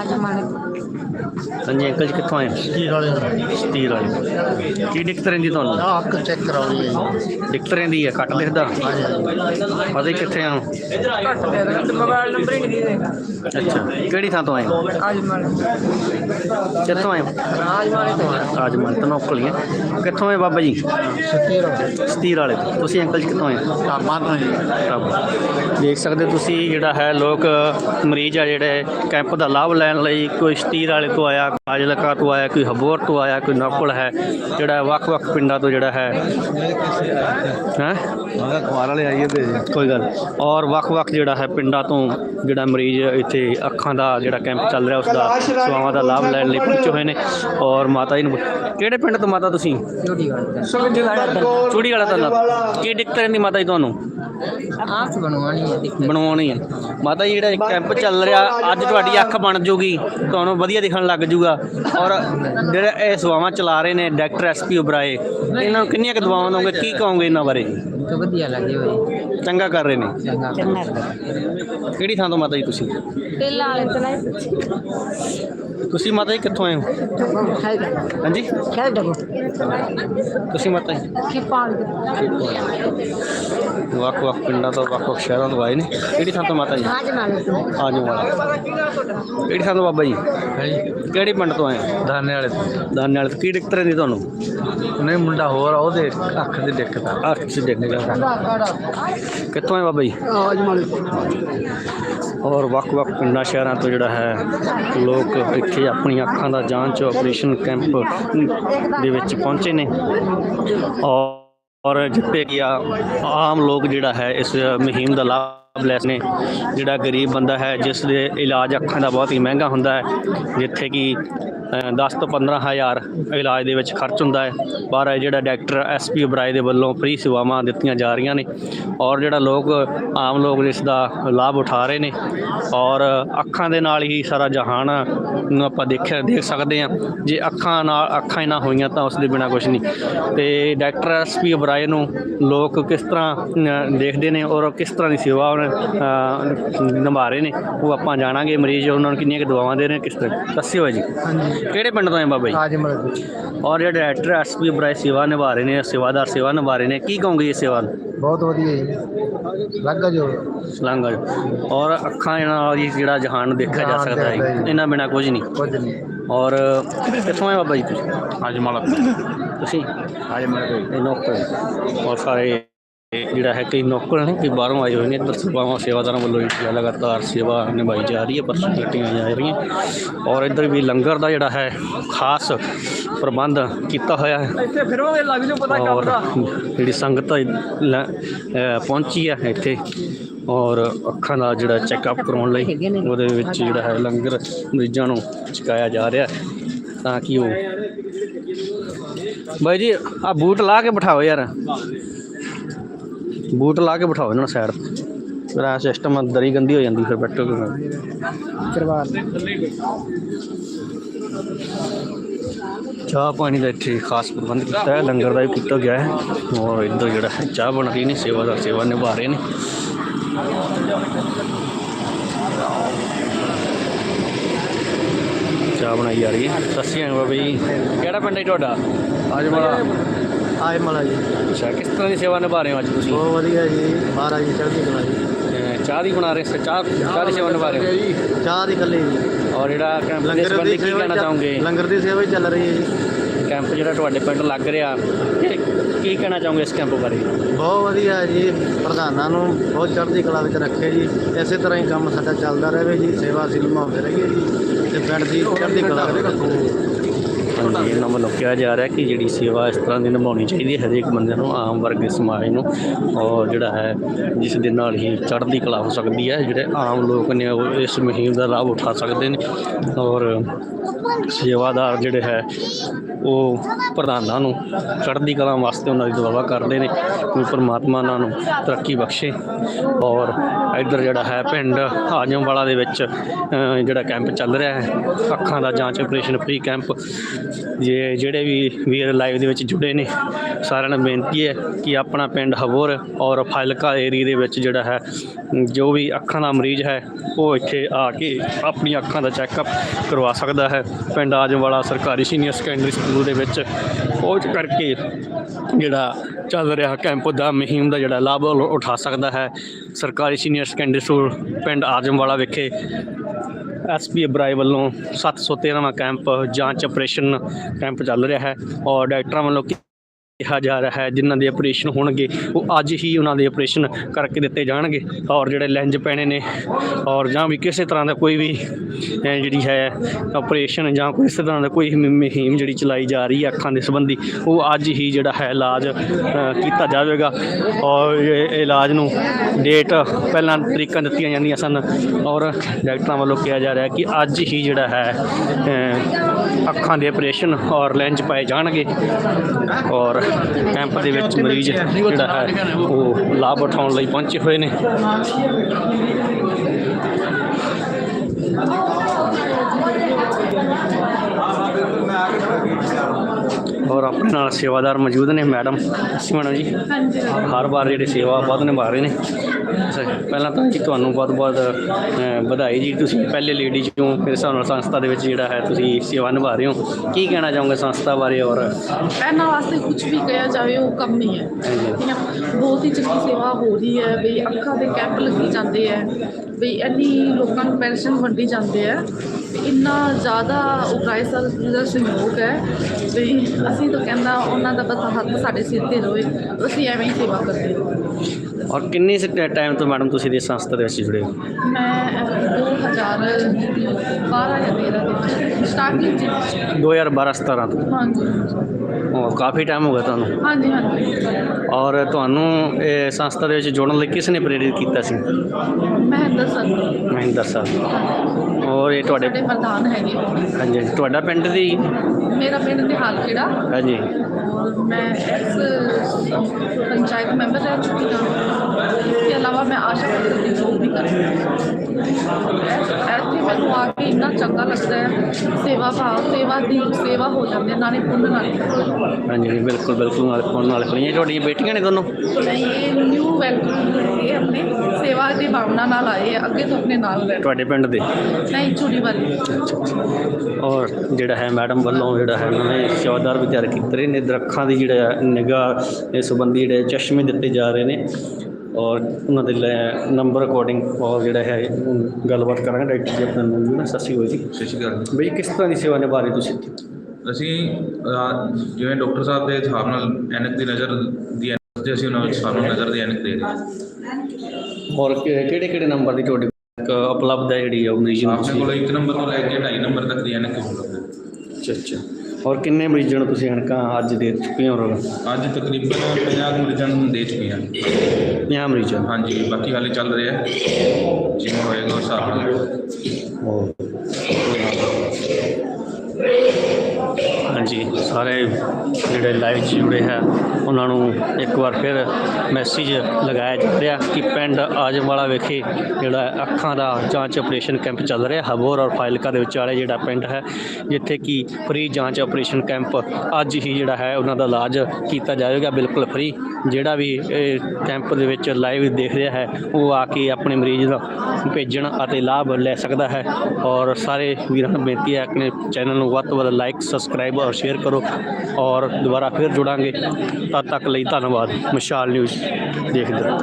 ਅੱਜ ਮਾਨਕ ਸੰਜੇ ਅੰਕਲ ਕਿੱਥੋਂ ਆਏ? ਸਟੀਲ ਵਾਲੇ ਦਾ ਸਟੀਲ ਵਾਲੇ ਕੀ ਦਿੱਕਤ ਰਹਿੰਦੀ ਤੁਹਾਨੂੰ? ਆਹ ਅੱਖ ਚੈੱਕ ਕਰਾਉਣੀ ਹੈ ਜੀ। ਦਿੱਕਤ ਰਹਿੰਦੀ ਹੈ ਘੱਟ ਦਿਖਦਾ? ਪਤਾ ਹੀ ਕਿੱਥੇ ਆ ਘੱਟ ਦੇ ਦੇਣਾ ਤੇ ਮੋਬਾਈਲ ਨੰਬਰ ਹੀ ਨਹੀਂ ਦੇਗਾ ਅੱਛਾ ਕਿਹੜੀ ਥਾਂ ਤੋਂ ਆਏ ਅੱਜ ਮਾਨਕ ਕਿੱਥੋਂ ਆਏ ਰਾਜ ਵਾਲੇ ਤੋਂ ਆ। ਆਜ ਮਨ ਤਨੋਕਲ ਹੈ। ਕਿੱਥੋਂ ਆਏ ਬਾਬਾ ਜੀ? ਸਟੀਲ ਵਾਲੇ ਤੋਂ। ਤੁਸੀਂ ਅੰਕਲ ਜੀ ਕਿੱਥੋਂ ਆਏ ਕਾਮਾਂ ਤੋਂ ਦੇਖ ਸਕਦੇ ਹੋ ਤੁਸੀਂ ਜਿਹੜਾ ਹੈ ਲੋਕ ਮਰੀਜ਼ ਆ ਜਿਹੜੇ ਕੈਂਪ ਦਾ ਲਾਭ ਲੈਣ ਲਈ ਕੋਈ ਸਤੀਰ ਵਾਲੇ ਤੋਂ ਆਇਆ ਫਾਜ਼ਿਲਕਾ ਤੋਂ ਆਇਆ ਕੋਈ ਹਬੋਰ ਤੋਂ ਆਇਆ ਕੋਈ ਨੌਕਲ ਹੈ ਜਿਹੜਾ ਵੱਖ-ਵੱਖ ਪਿੰਡਾਂ ਤੋਂ ਜਿਹੜਾ ਹੈ। ਹੈ? ਅਖਬਾਰ ਵਾਲੇ ਆਈਏ ਤੇ ਕੋਈ ਗੱਲ ਔਰ ਵੱਖ-ਵੱਖ ਜਿਹੜਾ ਹੈ ਪਿੰਡਾਂ ਤੋਂ ਜਿਹੜਾ ਮਰੀਜ਼ ਇੱਥੇ ਅੱਖਾਂ ਦਾ ਜਿਹੜਾ ਕੈਂਪ ਚੱਲ ਰਿਹਾ ਉਸ ਦਾ ਸੇਵਾਵਾਂ ਦਾ ਲਾਭ ਲੈਣ ਲਈ ਪਹੁੰਚੇ ਹੋਏ ਨੇ। ਔਰ ਮਾਤਾ ਜੀ ਨੂੰ ਕਿਹੜੇ ਪਿੰਡ ਤੋਂ ਮਾਤਾ ਤੁਸੀਂ? ਚੂੜੀ ਵਾਲਾ ਤਾਂ। ਕੀ ਦਿੱਕਤ ਰਹਿੰਦੀ ਮਾਤਾ ਜੀ ਤੁਹਾਨੂੰ? ਆਸ ਬਣਵਾਣੀ ਹੈ ਬਣਵਾਉਣੀ ਹੈ ਮਾਤਾ ਜੀ ਜਿਹੜਾ ਕੈਂਪ ਚੱਲ ਰਿਹਾ ਅੱਜ ਤੁਹਾਡੀ ਅੱਖ ਬਣ ਜੂਗੀ ਤੁਹਾਨੂੰ ਵਧੀਆ ਦਿਖਣ ਲੱਗ ਜੂਗਾ। ਔਰ ਜਿਹੜੇ ਇਹ ਸੇਵਾਵਾਂ ਚਲਾ ਰਹੇ ਨੇ ਡਾਕਟਰ ਐਸਪੀ ਉਬਰਾਏ ਇਹਨਾਂ ਨੂੰ ਕਿੰਨੀਆਂ ਕੁ ਦਵਾਵਾਂ ਦੋਗੇ? ਕੀ ਕਹੋਗੇ ਇਹਨਾਂ ਬਾਰੇ? ਤੋਂ ਵਧੀਆ ਲੱਗੇ ਹੋਏ। ਚੰਗਾ ਕਰ ਰਹੇ ਨੇ। ਚੰਗਾ ਕਿਹੜੀ ਥਾਂ ਤੋਂ ਮਾਤਾ ਜੀ ਤੁਸੀਂ? ਪਹਿਲਾਂ ਵਾਲੇ ਤੋਂ ਨਹੀਂ ਤੁਸੀਂ ਮਾਤਾ ਜੀ ਕਿੱਥੋਂ ਆਏ ਹੋ? ਖੈਰ ਹਾਂਜੀ? ਖੈਰ ਡਗੋ ਤੁਸੀਂ ਮਾਤਾ ਜੀ? ਕਿ ਪਾਣ ਵੱਖ ਵੱਖ ਪਿੰਡਾਂ ਤੋਂ ਵੱਖ ਵੱਖ ਸ਼ਹਿਰਾਂ ਤੋਂ ਆਏ ਨੇ। ਕਿਹੜੀ ਥਾਂ ਤੋਂ ਮਾਤਾ ਜੀ? ਹਾਜ ਨਾਲ ਤੋਂ ਆਜੋ ਵਾਲਾ ਕਿਹੜੀ ਥਾਂ ਤੋਂ ਬਾਬਾ ਜੀ? ਹਾਂਜੀ। ਕਿਹੜੇ ਪਿੰਡ ਤੋਂ ਆਏ ਹੋ? ਦਾਨੇ ਵਾਲੇ ਤੋਂ। ਦਾਨੇ ਵਾਲੇ ਤੋਂ। ਕੀ ਦਿੱਕਤ ਰਹਿੰਦੀ ਤੁਹਾਨੂੰ? ਨਹੀਂ ਮੁੰਡਾ ਹੋਰ ਆ ਉਹਦੇ ਅੱਖ ਦੀ ਦਿੱਕਤ ਅੱਖ 'ਚ ਦੇਖੇਗਾ ਕਿੱਥੋਂ ਹੈ ਬਾਬਾ ਜੀ? ਅੱਜ ਔਰ ਵੱਖ-ਵੱਖ ਪਿੰਡਾਂ, ਸ਼ਹਿਰਾਂ ਤੋਂ ਜਿਹੜਾ ਹੈ, ਲੋਕ ਇੱਥੇ ਆਪਣੀਆਂ ਅੱਖਾਂ ਦਾ ਜਾਂਚ ਆਪਰੇਸ਼ਨ ਕੈਂਪ ਦੇ ਵਿੱਚ ਪਹੁੰਚੇ ਨੇ। ਔਰ ਔਰ ਜਿੱਥੇ ਕਿ ਆਮ ਲੋਕ ਜਿਹੜਾ ਹੈ, ਇਸ ਮੁਹਿੰਮ ਦਾ ਲਾਭ ਲੈ ਨੇ। ਜਿਹੜਾ ਗਰੀਬ ਬੰਦਾ ਹੈ ਜਿਸ ਦੇ ਇਲਾਜ ਅੱਖਾਂ ਦਾ ਬਹੁਤ ਹੀ ਮਹਿੰਗਾ ਹੁੰਦਾ ਹੈ ਜਿੱਥੇ ਕਿ ਅ, 10 ਤੋਂ 15 ਹਜ਼ਾਰ ਇਲਾਜ ਦੇ ਵਿੱਚ ਖਰਚ ਹੁੰਦਾ ਹੈ। ਪਰ ਜਿਹੜਾ ਡਾਕਟਰ ਐਸਪੀ ਉਬਰਾਏ ਦੇ ਵੱਲੋਂ ਫ੍ਰੀ ਸੇਵਾਵਾਂ ਦਿੱਤੀਆਂ ਜਾ ਰਹੀਆਂ ਨੇ ਔਰ ਜਿਹੜਾ ਲੋਕ ਆਮ ਲੋਕ ਇਸ ਦਾ ਲਾਭ ਉਠਾ ਰਹੇ ਨੇ ਔਰ ਅੱਖਾਂ ਦੇ ਨਾਲ ਹੀ ਸਾਰਾ ਜਹਾਨ ਨੂੰ ਆਪਾਂ ਦੇਖਿਆ ਦੇਖ ਸਕਦੇ ਹਾਂ। ਜੇ ਅੱਖਾਂ ਨਾਲ ਅੱਖਾਂ ਹੀ ਨਾ ਹੋਈਆਂ ਤਾਂ ਉਸ ਦੇ ਬਿਨਾ ਕੁਝ ਨਹੀਂ। ਤੇ ਡਾਕਟਰ ਐਸਪੀ ਉਬਰਾਏ ਨੂੰ ਲੋਕ ਕਿਸ ਤਰ੍ਹਾਂ ਦੇਖਦੇ ਨੇ ਔਰ ਕਿਸ ਤਰ੍ਹਾਂ ਦੀ ਸੇਵਾ ਉਹ ਨਿਭਾ ਰਹੇ ਨੇ ਉਹ ਆਪਾਂ ਜਾਣਾਂਗੇ ਮਰੀਜ਼ ਉਹਨਾਂ ਨੂੰ ਕਿੰਨੀਆਂ ਕੁ ਦਵਾਵਾਂ ਦੇ ਰਹੇ ਨੇ ਕਿਸ ਤਰ੍ਹਾਂ। ਦੱਸਿਓ ਜੀ। ਕਿਹੜੇ ਪਿੰਡ ਤੋਂ ਆਏ ਬਾਬਾ ਜੀ? ਮਾਲੇ ਔਰ ਜਿਹੜੇ ਡਾਇਰੈਕਟਰ ਐਸਪੀ ਬਰਾਏ ਸੇਵਾ ਨਿਭਾ ਰਹੇ ਨੇ ਸੇਵਾਦਾਰ ਸੇਵਾ ਨਿਭਾ ਰਹੇ ਨੇ ਕੀ ਕਹੋਗੇ ਇਹ ਸੇਵਾ ਨੂੰ? ਬਹੁਤ ਵਧੀਆ ਜੀ। ਲੱਗਾ ਜੋ ਸ਼ਲਾਘਾ ਜੋ। ਔਰ ਅੱਖਾਂ ਨਾਲ ਹੀ ਜਿਹੜਾ ਜਹਾਨ ਦੇਖਿਆ ਜਾ ਸਕਦਾ ਹੈ। ਇਹਨਾਂ ਬਿਨਾ ਕੁਝ ਨਹੀਂ। ਕੁਝ ਨਹੀਂ। ਔਰ ਕਿੱਥੋਂ ਆਏ ਬਾਬਾ ਜੀ ਤੁਸੀਂ? ਅੱਜ ਮਾਲਾ ਤੁਸੀਂ? ਅੱਜ ਮਾਲਾ ਇਹ ਨੌਕਰ। ਔਰ ਸਾਰੇ ਇਹ ਜਿਹੜਾ ਹੈ ਕਈ ਨੌਕਰ ਨੇ ਕਈ ਬਾਹਰੋਂ ਆਏ ਹੋਏ ਨੇ ਇੱਧਰ ਸੇਵਾਵਾਂ ਸੇਵਾਦਾਰਾਂ ਵੱਲੋਂ ਜਿਹੜੀ ਲਗਾਤਾਰ ਸੇਵਾ ਨਿਭਾਈ ਜਾ ਰਹੀ ਹੈ ਪਰਸੋਂ ਕੱਟੀਆਂ ਜਾ ਰਹੀਆਂ। ਔਰ ਇੱਧਰ ਵੀ ਲੰਗਰ ਦਾ ਜਿਹੜਾ ਹੈ ਖਾਸ ਪ੍ਰਬੰਧ ਕੀਤਾ ਹੋਇਆ ਹੈ। ਇੱਥੇ ਫਿਰੋਗੇ ਲੱਗ ਜੋ ਪਤਾ ਜਿਹੜੀ ਸੰਗਤ ਪਹੁੰਚੀ ਹੈ ਇੱਥੇ। ਔਰ ਅੱਖਾਂ ਦਾ ਜਿਹੜਾ ਚੈੱਕਅਪ ਕਰਾਉਣ ਲਈ ਉਹਦੇ ਵਿੱਚ ਜਿਹੜਾ ਹੈ ਲੰਗਰ ਮਰੀਜ਼ਾਂ ਨੂੰ ਛਕਾਇਆ ਜਾ ਰਿਹਾ ਹੈ ਤਾਂ ਕਿ ਉਹ ਬਾਈ ਜੀ ਆ ਬੂਟ ਲਾ ਕੇ ਬਿਠਾਓ ਯਾਰ। ਬੂਟ ਲਾ ਕੇ ਬਿਠਾਓ ਇਹਨਾਂ ਨੂੰ ਸਾਈਡ ਫਿਰ ਆ ਸਿਸਟਮ ਦਰੀ ਗੰਦੀ ਹੋ ਜਾਂਦੀ ਫਿਰ ਬੈਠੋ ਕਰਵਾ ਚਾਹ ਪਾਣੀ ਦਾ ਇੱਥੇ ਖਾਸ ਪ੍ਰਬੰਧ ਕੀਤਾ ਹੈ ਲੰਗਰ ਦਾ ਵੀ ਕੀਤਾ ਗਿਆ ਹੈ। ਔਰ ਇੱਧਰ ਜਿਹੜਾ ਹੈ ਚਾਹ ਬਣ ਰਹੀ ਨੇ ਸੇਵਾਦਾਰ ਸੇਵਾ ਨਿਭਾ ਰਹੇ ਨੇ। ਚਾਹ ਬਣਾਈ ਜਾ ਰਹੀ ਹੈ। ਸਤਿ ਸ਼੍ਰੀ ਅਕਾਲ ਬਾਬਾ ਜੀ। ਕਿਹੜਾ ਪਿੰਡ ਹੈ ਤੁਹਾਡਾ? ਅੱਜ ਅੱਜ ਮਾਲਾ ਜੀ। ਅੱਛਾ ਕਿਸ ਤਰ੍ਹਾਂ ਦੀ ਸੇਵਾ ਨਿਭਾ ਰਹੇ ਹੋ ਅੱਜ ਤੁਸੀਂ? ਬਹੁਤ ਵਧੀਆ ਜੀ ਮਹਾਰਾਜ ਜੀ ਚੜ੍ਹਦੀ ਕਲਾ ਜੀ। ਅਹ ਚਾਹ ਦੀ ਬਣਾ ਰਹੇ ਸੀ ਚਾਹ ਚਾਹ ਦੀ ਸੇਵਾ ਨਿਭਾ ਰਹੇ ਹੋ? ਚਾਹ ਦੀ ਕੱਲੀ ਜੀ। ਔਰ ਜਿਹੜਾ ਕੈਂਪ ਦੇ ਲੰਗਰ ਸੰਬੰਧੀ ਦੀ ਕੀ ਸੇਵਾ ਕਹਿਣਾ ਚਾਹੋਗੇ? ਲੰਗਰ ਦੀ ਸੇਵਾ ਹੀ ਚੱਲ ਰਹੀ ਹੈ ਜੀ। ਕੈਂਪ ਜਿਹੜਾ ਤੁਹਾਡੇ ਪਿੰਡ ਲੱਗ ਰਿਹਾ ਕੀ- ਕੀ ਕਹਿਣਾ ਚਾਹੋਗੇ ਇਸ ਕੈਂਪ ਬਾਰੇ? ਬਹੁਤ ਵਧੀਆ ਜੀ ਪ੍ਰਧਾਨਾਂ ਨੂੰ ਬਹੁਤ ਚੜ੍ਹਦੀ ਕਲਾ ਵਿੱਚ ਰੱਖੇ ਜੀ। ਇਸੇ ਤਰ੍ਹਾਂ ਹੀ ਕੰਮ ਸਾਡਾ ਚੱਲਦਾ ਰਹੇ ਜੀ ਸੇਵਾ ਅਸੀਂ ਨਿਭਾਉਂਦੇ ਰਹੀਏ ਜੀ ਤੇ ਪਿੰਡ ਦੀ ਚੜ੍ਹਦੀ ਕਲਾ ਵਿੱਚ ਰੱਖੋ ਇਹਨਾਂ ਵੱਲੋਂ ਕਿਹਾ ਜਾ ਰਿਹਾ ਕਿ ਜਿਹੜੀ ਸੇਵਾ ਇਸ ਤਰ੍ਹਾਂ ਦੀ ਨਿਭਾਉਣੀ ਚਾਹੀਦੀ ਹੈ, ਹਰੇਕ ਬੰਦੇ ਨੂੰ, ਆਮ ਵਰਗੇ ਸਮਾਜ ਨੂੰ, ਔਰ ਜਿਹੜਾ ਹੈ, ਜਿਸ ਦੇ ਨਾਲ ਹੀ ਚੜ੍ਹਦੀ ਕਲਾ ਹੋ ਸਕਦੀ ਹੈ, ਜਿਹੜੇ ਆਮ ਲੋਕ ਨੇ ਉਹ ਇਸ ਮੁਹਿੰਮ ਦਾ ਲਾਭ ਉਠਾ ਸਕਦੇ ਨੇ, ਔਰ ਸੇਵਾਦਾਰ ਜਿਹੜੇ ਹੈ, ਉਹ ਪ੍ਰਧਾਨਾਂ ਨੂੰ ਚੜ੍ਹਦੀ ਕਲਾ ਵਾਸਤੇ ਉਹਨਾਂ ਦੀ ਦੁਆ ਕਰਦੇ ਨੇ ਕਿ ਪਰਮਾਤਮਾ ਉਹਨਾਂ ਨੂੰ ਤਰੱਕੀ ਬਖਸ਼ੇ, ਔਰ ਇੱਧਰ ਜਿਹੜਾ ਹੈ, ਪਿੰਡ ਆਜਮਵਾਲਾ ਦੇ ਵਿੱਚ ਜਿਹੜਾ ਕੈਂਪ ਚੱਲ ਰਿਹਾ ਹੈ, ਅੱਖਾਂ ਦਾ ਜਾਂਚ ਆਪਰੇਸ਼ਨ ਫ੍ਰੀ ਕੈਂਪ ਜੇ ਜਿਹੜੇ ਵੀ ਵੀਰ ਲਾਈਵ ਦੇ ਵਿੱਚ ਜੁੜੇ ਨੇ, ਸਾਰਿਆਂ ਨੂੰ ਬੇਨਤੀ ਹੈ ਕਿ ਆਪਣਾ ਪਿੰਡ ਹਵੋਰ ਔਰ ਫਾਜ਼ਿਲਕਾ ਏਰੀਆ ਦੇ ਵਿੱਚ ਜਿਹੜਾ ਹੈ, ਜੋ ਵੀ ਅੱਖਾਂ ਦਾ ਮਰੀਜ਼ ਹੈ, ਉਹ ਇੱਥੇ ਆ ਕੇ ਆਪਣੀਆਂ ਅੱਖਾਂ ਦਾ ਚੈੱਕਅਪ ਕਰਵਾ ਸਕਦਾ ਹੈ। ਪਿੰਡ ਆਜਮਵਾਲਾ ਸਰਕਾਰੀ ਸੀਨੀਅਰ ਸੈਕੰਡਰੀ ਸਕੂਲ ਦੇ ਵਿੱਚ ਪਹੁੰਚ ਕਰਕੇ ਜਿਹੜਾ ਚੱਲ ਰਿਹਾ ਕੈਂਪ ਦਾ ਮੁਹਿੰਮ ਦਾ ਜਿਹੜਾ ਲਾਭ ਉਠਾ ਸਕਦਾ ਹੈ। ਸਰਕਾਰੀ ਸੀਨੀਅਰ ਸੈਕੰਡਰੀ ਸਕੂਲ ਪਿੰਡ ਆਜਮਵਾਲਾ ਵਿਖੇ ਐਸਪੀ ਅਬਰਾਏ ਵੱਲੋਂ 713ਵਾਂ ਕੈਂਪ ਜਾਂਚ ਆਪਰੇਸ਼ਨ ਕੈਂਪ ਚੱਲ ਰਿਹਾ ਹੈ ਔਰ ਡਾਕਟਰਾਂ ਵੱਲੋਂ ਕਿਹਾ ਜਾ ਰਿਹਾ ਹੈ, ਜਿਨ੍ਹਾਂ ਦੇ ਆਪਰੇਸ਼ਨ ਹੋਣਗੇ, ਉਹ ਅੱਜ ਹੀ ਉਹਨਾਂ ਦੇ ਆਪਰੇਸ਼ਨ ਕਰਕੇ ਦਿੱਤੇ ਜਾਣਗੇ। ਔਰ ਜਿਹੜੇ ਲੈਂਜ ਪੈਣੇ ਨੇ, ਔਰ ਜਾਂ ਵੀ ਕਿਸੇ ਤਰ੍ਹਾਂ ਦਾ ਕੋਈ ਵੀ ਜਿਹੜੀ ਹੈ ਆਪਰੇਸ਼ਨ ਜਾਂ ਕੋਈ ਇਸ ਤਰ੍ਹਾਂ ਦਾ ਕੋਈ ਮੁਹਿੰਮ ਜਿਹੜੀ ਚਲਾਈ ਜਾ ਰਹੀ ਹੈ ਅੱਖਾਂ ਦੇ ਸੰਬੰਧੀ, ਉਹ ਅੱਜ ਹੀ ਜਿਹੜਾ ਹੈ ਇਲਾਜ ਕੀਤਾ ਜਾਵੇਗਾ। ਔਰ ਇਹ ਇਲਾਜ ਨੂੰ ਡੇਟ ਪਹਿਲਾਂ ਤਰੀਕਾਂ ਦਿੱਤੀਆਂ ਜਾਂਦੀਆਂ ਸਨ। ਔਰ ਡਾਕਟਰਾਂ ਵੱਲੋਂ ਕਿਹਾ ਜਾ ਰਿਹਾ ਕਿ ਅੱਜ ਹੀ ਜਿਹੜਾ ਹੈ ਅੱਖਾਂ ਦੇ ਆਪਰੇਸ਼ਨ ਔਰ ਲੈਂਜ ਪਾਏ ਜਾਣਗੇ ਔਰ ਕੈਂਪ ਦੇ ਵਿੱਚ ਮਰੀਜ਼ ਜਿਹੜਾ ਹੈ ਉਹ ਲਾਭ ਉਠਾਉਣ ਲਈ ਪਹੁੰਚੇ ਹੋਏ ਨੇ। ਔਰ ਆਪਣੇ ਨਾਲ ਸੇਵਾਦਾਰ ਮੌਜੂਦ ਨੇ ਮੈਡਮ ਅਸੀਂ ਮੈਡਮ ਜੀ। ਹਰ ਵਾਰ ਜਿਹੜੇ ਸੇਵਾ ਬਹੁਤ ਨਿਭਾ ਰਹੇ ਨੇ। ਪਹਿਲਾਂ ਤਾਂ ਜੀ ਤੁਹਾਨੂੰ ਬਹੁਤ ਬਹੁਤ ਅ, ਵਧਾਈ ਜੀ। ਤੁਸੀਂ ਪਹਿਲੇ ਲੇਡੀ ਮੇਰੇ ਹਿਸਾਬ ਨਾਲ ਸੰਸਥਾ ਦੇ ਵਿੱਚ ਜਿਹੜਾ ਹੈ ਤੁਸੀਂ ਸੇਵਾ ਨਿਭਾ ਰਹੇ ਹੋ। ਕੀ ਕਹਿਣਾ ਚਾਹੋਗੇ ਸੰਸਥਾ ਬਾਰੇ ਔਰ ਇਹਨਾਂ ਵਾਸਤੇ ਕੁਝ ਵੀ ਕਿਹਾ ਜਾਵੇ ਉਹ ਕੰਮ ਨਹੀਂ ਹੈ? ਬਹੁਤ ਹੀ ਚੰਗੀ ਸੇਵਾ ਹੋ ਰਹੀ ਹੈ। ਵੀ ਅੱਖਾਂ ਦੇ ਕੈਂਪ ਲੱਗੀ ਜਾਂਦੇ ਹੈ। ਵੀ ਇੰਨੀ ਲੋਕਾਂ ਨੂੰ ਪੈਨਸ਼ਨ ਵੰਡੀ ਜਾਂਦੇ ਵੀ ਇੰਨਾ ਜ਼ਿਆਦਾ ਉਪਰਾਏ ਸਰ ਦਾ ਸਹਿਯੋਗ ਹੈ ਵੀ ਅਸੀਂ ਤਾਂ ਕਹਿੰਦਾ ਉਹਨਾਂ ਦਾ ਬਸ ਹੱਥ ਸਾਡੇ ਸਿਰ ਤੇ ਰੋਏ ਅਸੀਂ ਐਵੇਂ ਹੀ ਸੇਵਾ ਕਰਦੇ ਹਾਂ। ਔਰ ਕਿੰਨੇ ਟਾਈਮ ਤੋਂ ਮੈਡਮ ਤੁਸੀਂ ਇਸ ਸੰਸਥਾ ਦੇ ਵਿੱਚ ਜੁੜੇ ਹੋ? ਮੈਂ 2012 ਜਾਂ 13 ਦੇ ਸਟਾਰਟਿੰਗ ਚ 2012 17 ਤੋਂ। ਹਾਂਜੀ। ਕਾਫੀ ਟਾਈਮ ਹੋ ਗਿਆ ਤੁਹਾਨੂੰ? ਹਾਂਜੀ ਹਾਂਜੀ। ਔਰ ਤੁਹਾਨੂੰ ਇਹ ਸੰਸਥਾ ਦੇ ਵਿੱਚ ਜੁੜਨ ਲਈ ਕਿਸ ਨੇ ਪ੍ਰੇਰਿਤ ਕੀਤਾ ਸੀ? ਮਹਿੰਦਰ ਸਰ। ਮਹਿੰਦਰ ਸਾਹਿਬ ਔਰ ਇਹ ਤੁਹਾਡੇ ਸਾਡੇ ਪ੍ਰਧਾਨ ਹੈਗੇ। ਹਾਂਜੀ ਹਾਂਜੀ, ਤੁਹਾਡਾ ਪਿੰਡ ਦੀ? ਮੇਰਾ ਪਿੰਡ ਨਿਹਾਲ ਖੇੜਾ ਹਾਂਜੀ। ਔਰ ਮੈਂ ਐਕਸ ਪੰਚਾਇਤ ਮੈਂਬਰ ਰਹਿ ਚੁੱਕੀ ਹਾਂ ਇਸ ਤੋਂ ਇਲਾਵਾ ਮੈਂ ਆਸ਼ਾ ਵਰਕਰ ਦੀ ਜੋਬ ਵੀ ਕਰਦੀ ਹਾਂ ਮੈਨੂੰ ਆ ਕੇ ਇੰਨਾ ਚੰਗਾ ਲੱਗਦਾ ਹੈ ਸੇਵਾ ਭਾਵ ਸੇਵਾ ਦੀ ਸੇਵਾ ਹੋ ਜਾਂਦੀ ਹੈ ਨਾਲੇ ਪੁੰਨ ਨਾਲ। ਹਾਂਜੀ ਜੀ, ਬਿਲਕੁਲ ਬਿਲਕੁਲ ਨਾਲ ਫੋਨ ਨਾਲ ਕਰੀਏ ਤੁਹਾਡੀਆਂ ਬੇਟੀਆਂ ਨੇ ਦੋਨੋਂ? ਨਹੀਂ ਇਹ ਨਿਊ ਵੈਲਕਮ ਇਹ ਆਪਣੇ ਸੇਵਾ ਦੀ ਭਾਵਨਾ ਨਾਲ ਆਏ ਆ ਅੱਗੇ ਤੋਂ ਆਪਣੇ ਨਾਲ ਰਹਿ ਤੁਹਾਡੇ ਪਿੰਡ ਦੇ? ਨਹੀਂ ਚੂੜੀ ਵਾਲੀ। ਔਰ ਜਿਹੜਾ ਹੈ ਮੈਡਮ ਵੱਲੋਂ ਜਿਹੜਾ ਹੈ ਉਹਨਾਂ ਨੇ ਸੇਵਾਦਾਰ ਵੀ ਤਿਆਰ ਕੀਤੇ ਨੇ ਦਰੱਖਾਂ ਦੀ ਜਿਹੜਾ ਨਿਗਾਹ ਦੇ ਸੰਬੰਧੀ ਜਿਹੜੇ ਚਸ਼ਮੇ ਦਿੱਤੇ ਜਾ ਰਹੇ ਨੇ ਔਰ ਉਹਨਾਂ ਦੇ ਨੰਬਰ ਅਕੋਰਡਿੰਗ ਔਰ ਜਿਹੜਾ ਹੈ ਗੱਲਬਾਤ ਕਰਾਂਗੇ ਡਾਕਟਰ ਜੀ ਆਪਣਾ ਨਾਮ ਨਾ ਸਸੀ ਹੋਈ ਜੀ। ਸਤਿ ਸ਼੍ਰੀ ਅਕਾਲ ਬਈ ਕਿਸ ਤਰ੍ਹਾਂ ਦੀ ਸੇਵਾ ਨਿਭਾ ਰਹੇ ਤੁਸੀਂ? ਅਸੀਂ ਜਿਵੇਂ ਡਾਕਟਰ ਸਾਹਿਬ ਦੇ ਹਿਸਾਬ ਨਾਲ ਐਨਕ ਦੀ ਨਜ਼ਰ ਦੀ ਐਨਕ ਤੇ ਅਸੀਂ ਉਹਨਾਂ ਵਿੱਚ ਸਾਨੂੰ ਨਜ਼ਰ ਦੀ ਐਨਕ ਦੇ ਰਹੇ ਔਰ ਕਿਹੜੇ ਕਿਹੜੇ ਨੰਬਰ ਦੀ ਤੁਹਾਡੇ ਉਪਲਬਧ ਹੈ ਜਿਹੜੀ ਉਹ ਮਰੀਜ਼ ਨੂੰ ਆਪਣੇ ਕੋਲ ਇੱਕ ਨੰਬਰ ਤੋਂ ਲੈ ਕੇ 2.5 ਨੰਬਰ ਤੱਕ ਦੀ ਐਨਕ ਉਪਲਬਧ ਹੈ। ਅੱਛਾ ਅੱਛਾ। ਔਰ ਕਿੰਨੇ ਮਰੀਜ਼ਾਂ ਨੂੰ ਤੁਸੀਂ ਅਣਕਾਂ ਅੱਜ ਦੇ ਚੁੱਕੇ ਹੋ ਰੋ ਅੱਜ ਤਕਰੀਬਨ 50 ਮਰੀਜ਼ਾਂ ਨੂੰ ਦੇ ਚੁੱਕੇ ਹਾਂ 50 ਮਰੀਜ਼ਾਂ। ਨੂੰ। ਹਾਂਜੀ ਬਾਕੀ ਹਾਲੇ ਚੱਲ ਰਿਹਾ। ਜਿਵੇਂ ਹੋਏਗਾ ਉਸ ਹਿਸਾਬ ਨਾਲ। ਔਰ ਹਾਂਜੀ ਸਾਰੇ ਜਿਹੜੇ ਲਾਈਵ 'ਚ ਜੁੜੇ ਹੈ, ਉਹਨਾਂ ਨੂੰ ਇੱਕ ਵਾਰ ਫਿਰ ਮੈਸੇਜ ਲਗਾਇਆ ਜਾ ਰਿਹਾ ਕਿ ਪਿੰਡ ਆਜਮਵਾਲਾ ਵਿਖੇ ਜਿਹੜਾ ਅੱਖਾਂ ਦਾ ਜਾਂਚ ਆਪਰੇਸ਼ਨ ਕੈਂਪ ਚੱਲ ਰਿਹਾ। ਹਬੋਰ ਔਰ ਫਾਜ਼ਿਲਕਾ ਦੇ ਵਿਚਾਲੇ ਜਿਹੜਾ ਪਿੰਡ ਹੈ, ਜਿੱਥੇ ਕਿ ਫ੍ਰੀ ਜਾਂਚ ਆਪਰੇਸ਼ਨ ਕੈਂਪ ਅੱਜ ਹੀ ਜਿਹੜਾ ਹੈ, ਉਹਨਾਂ ਦਾ ਇਲਾਜ ਕੀਤਾ ਜਾਵੇਗਾ ਬਿਲਕੁਲ ਫ੍ਰੀ ਜਿਹੜਾ ਵੀ, ਇਹ ਕੈਂਪ ਦੇ ਵਿੱਚ ਲਾਈਵ ਦੇਖ ਰਿਹਾ ਹੈ, ਉਹ ਆ ਕੇ ਆਪਣੇ ਮਰੀਜ਼ ਦਾ ਭੇਜਣ ਅਤੇ ਲਾਭ ਲੈ ਸਕਦਾ ਹੈ। ਔਰ ਸਾਰੇ ਵੀਰਾਂ ਨੂੰ ਬੇਨਤੀ ਹੈ, ਆਪਣੇ ਚੈਨਲ ਨੂੰ ਵੱਧ ਤੋਂ ਵੱਧ ਲਾਈਕ ਸਬਸਕ੍ਰਾਈਬ ਔਰ ਸ਼ੇਅਰ ਕਰੋ ਔਰ ਦੁਬਾਰਾ ਫਿਰ ਜੁੜਾਂਗੇ। ਤਦ ਤੱਕ ਲਈ ਧੰਨਵਾਦ। ਮਸ਼ਾਲ ਨਿਊਜ਼ ਦੇਖਦੇ ਰਹੋ।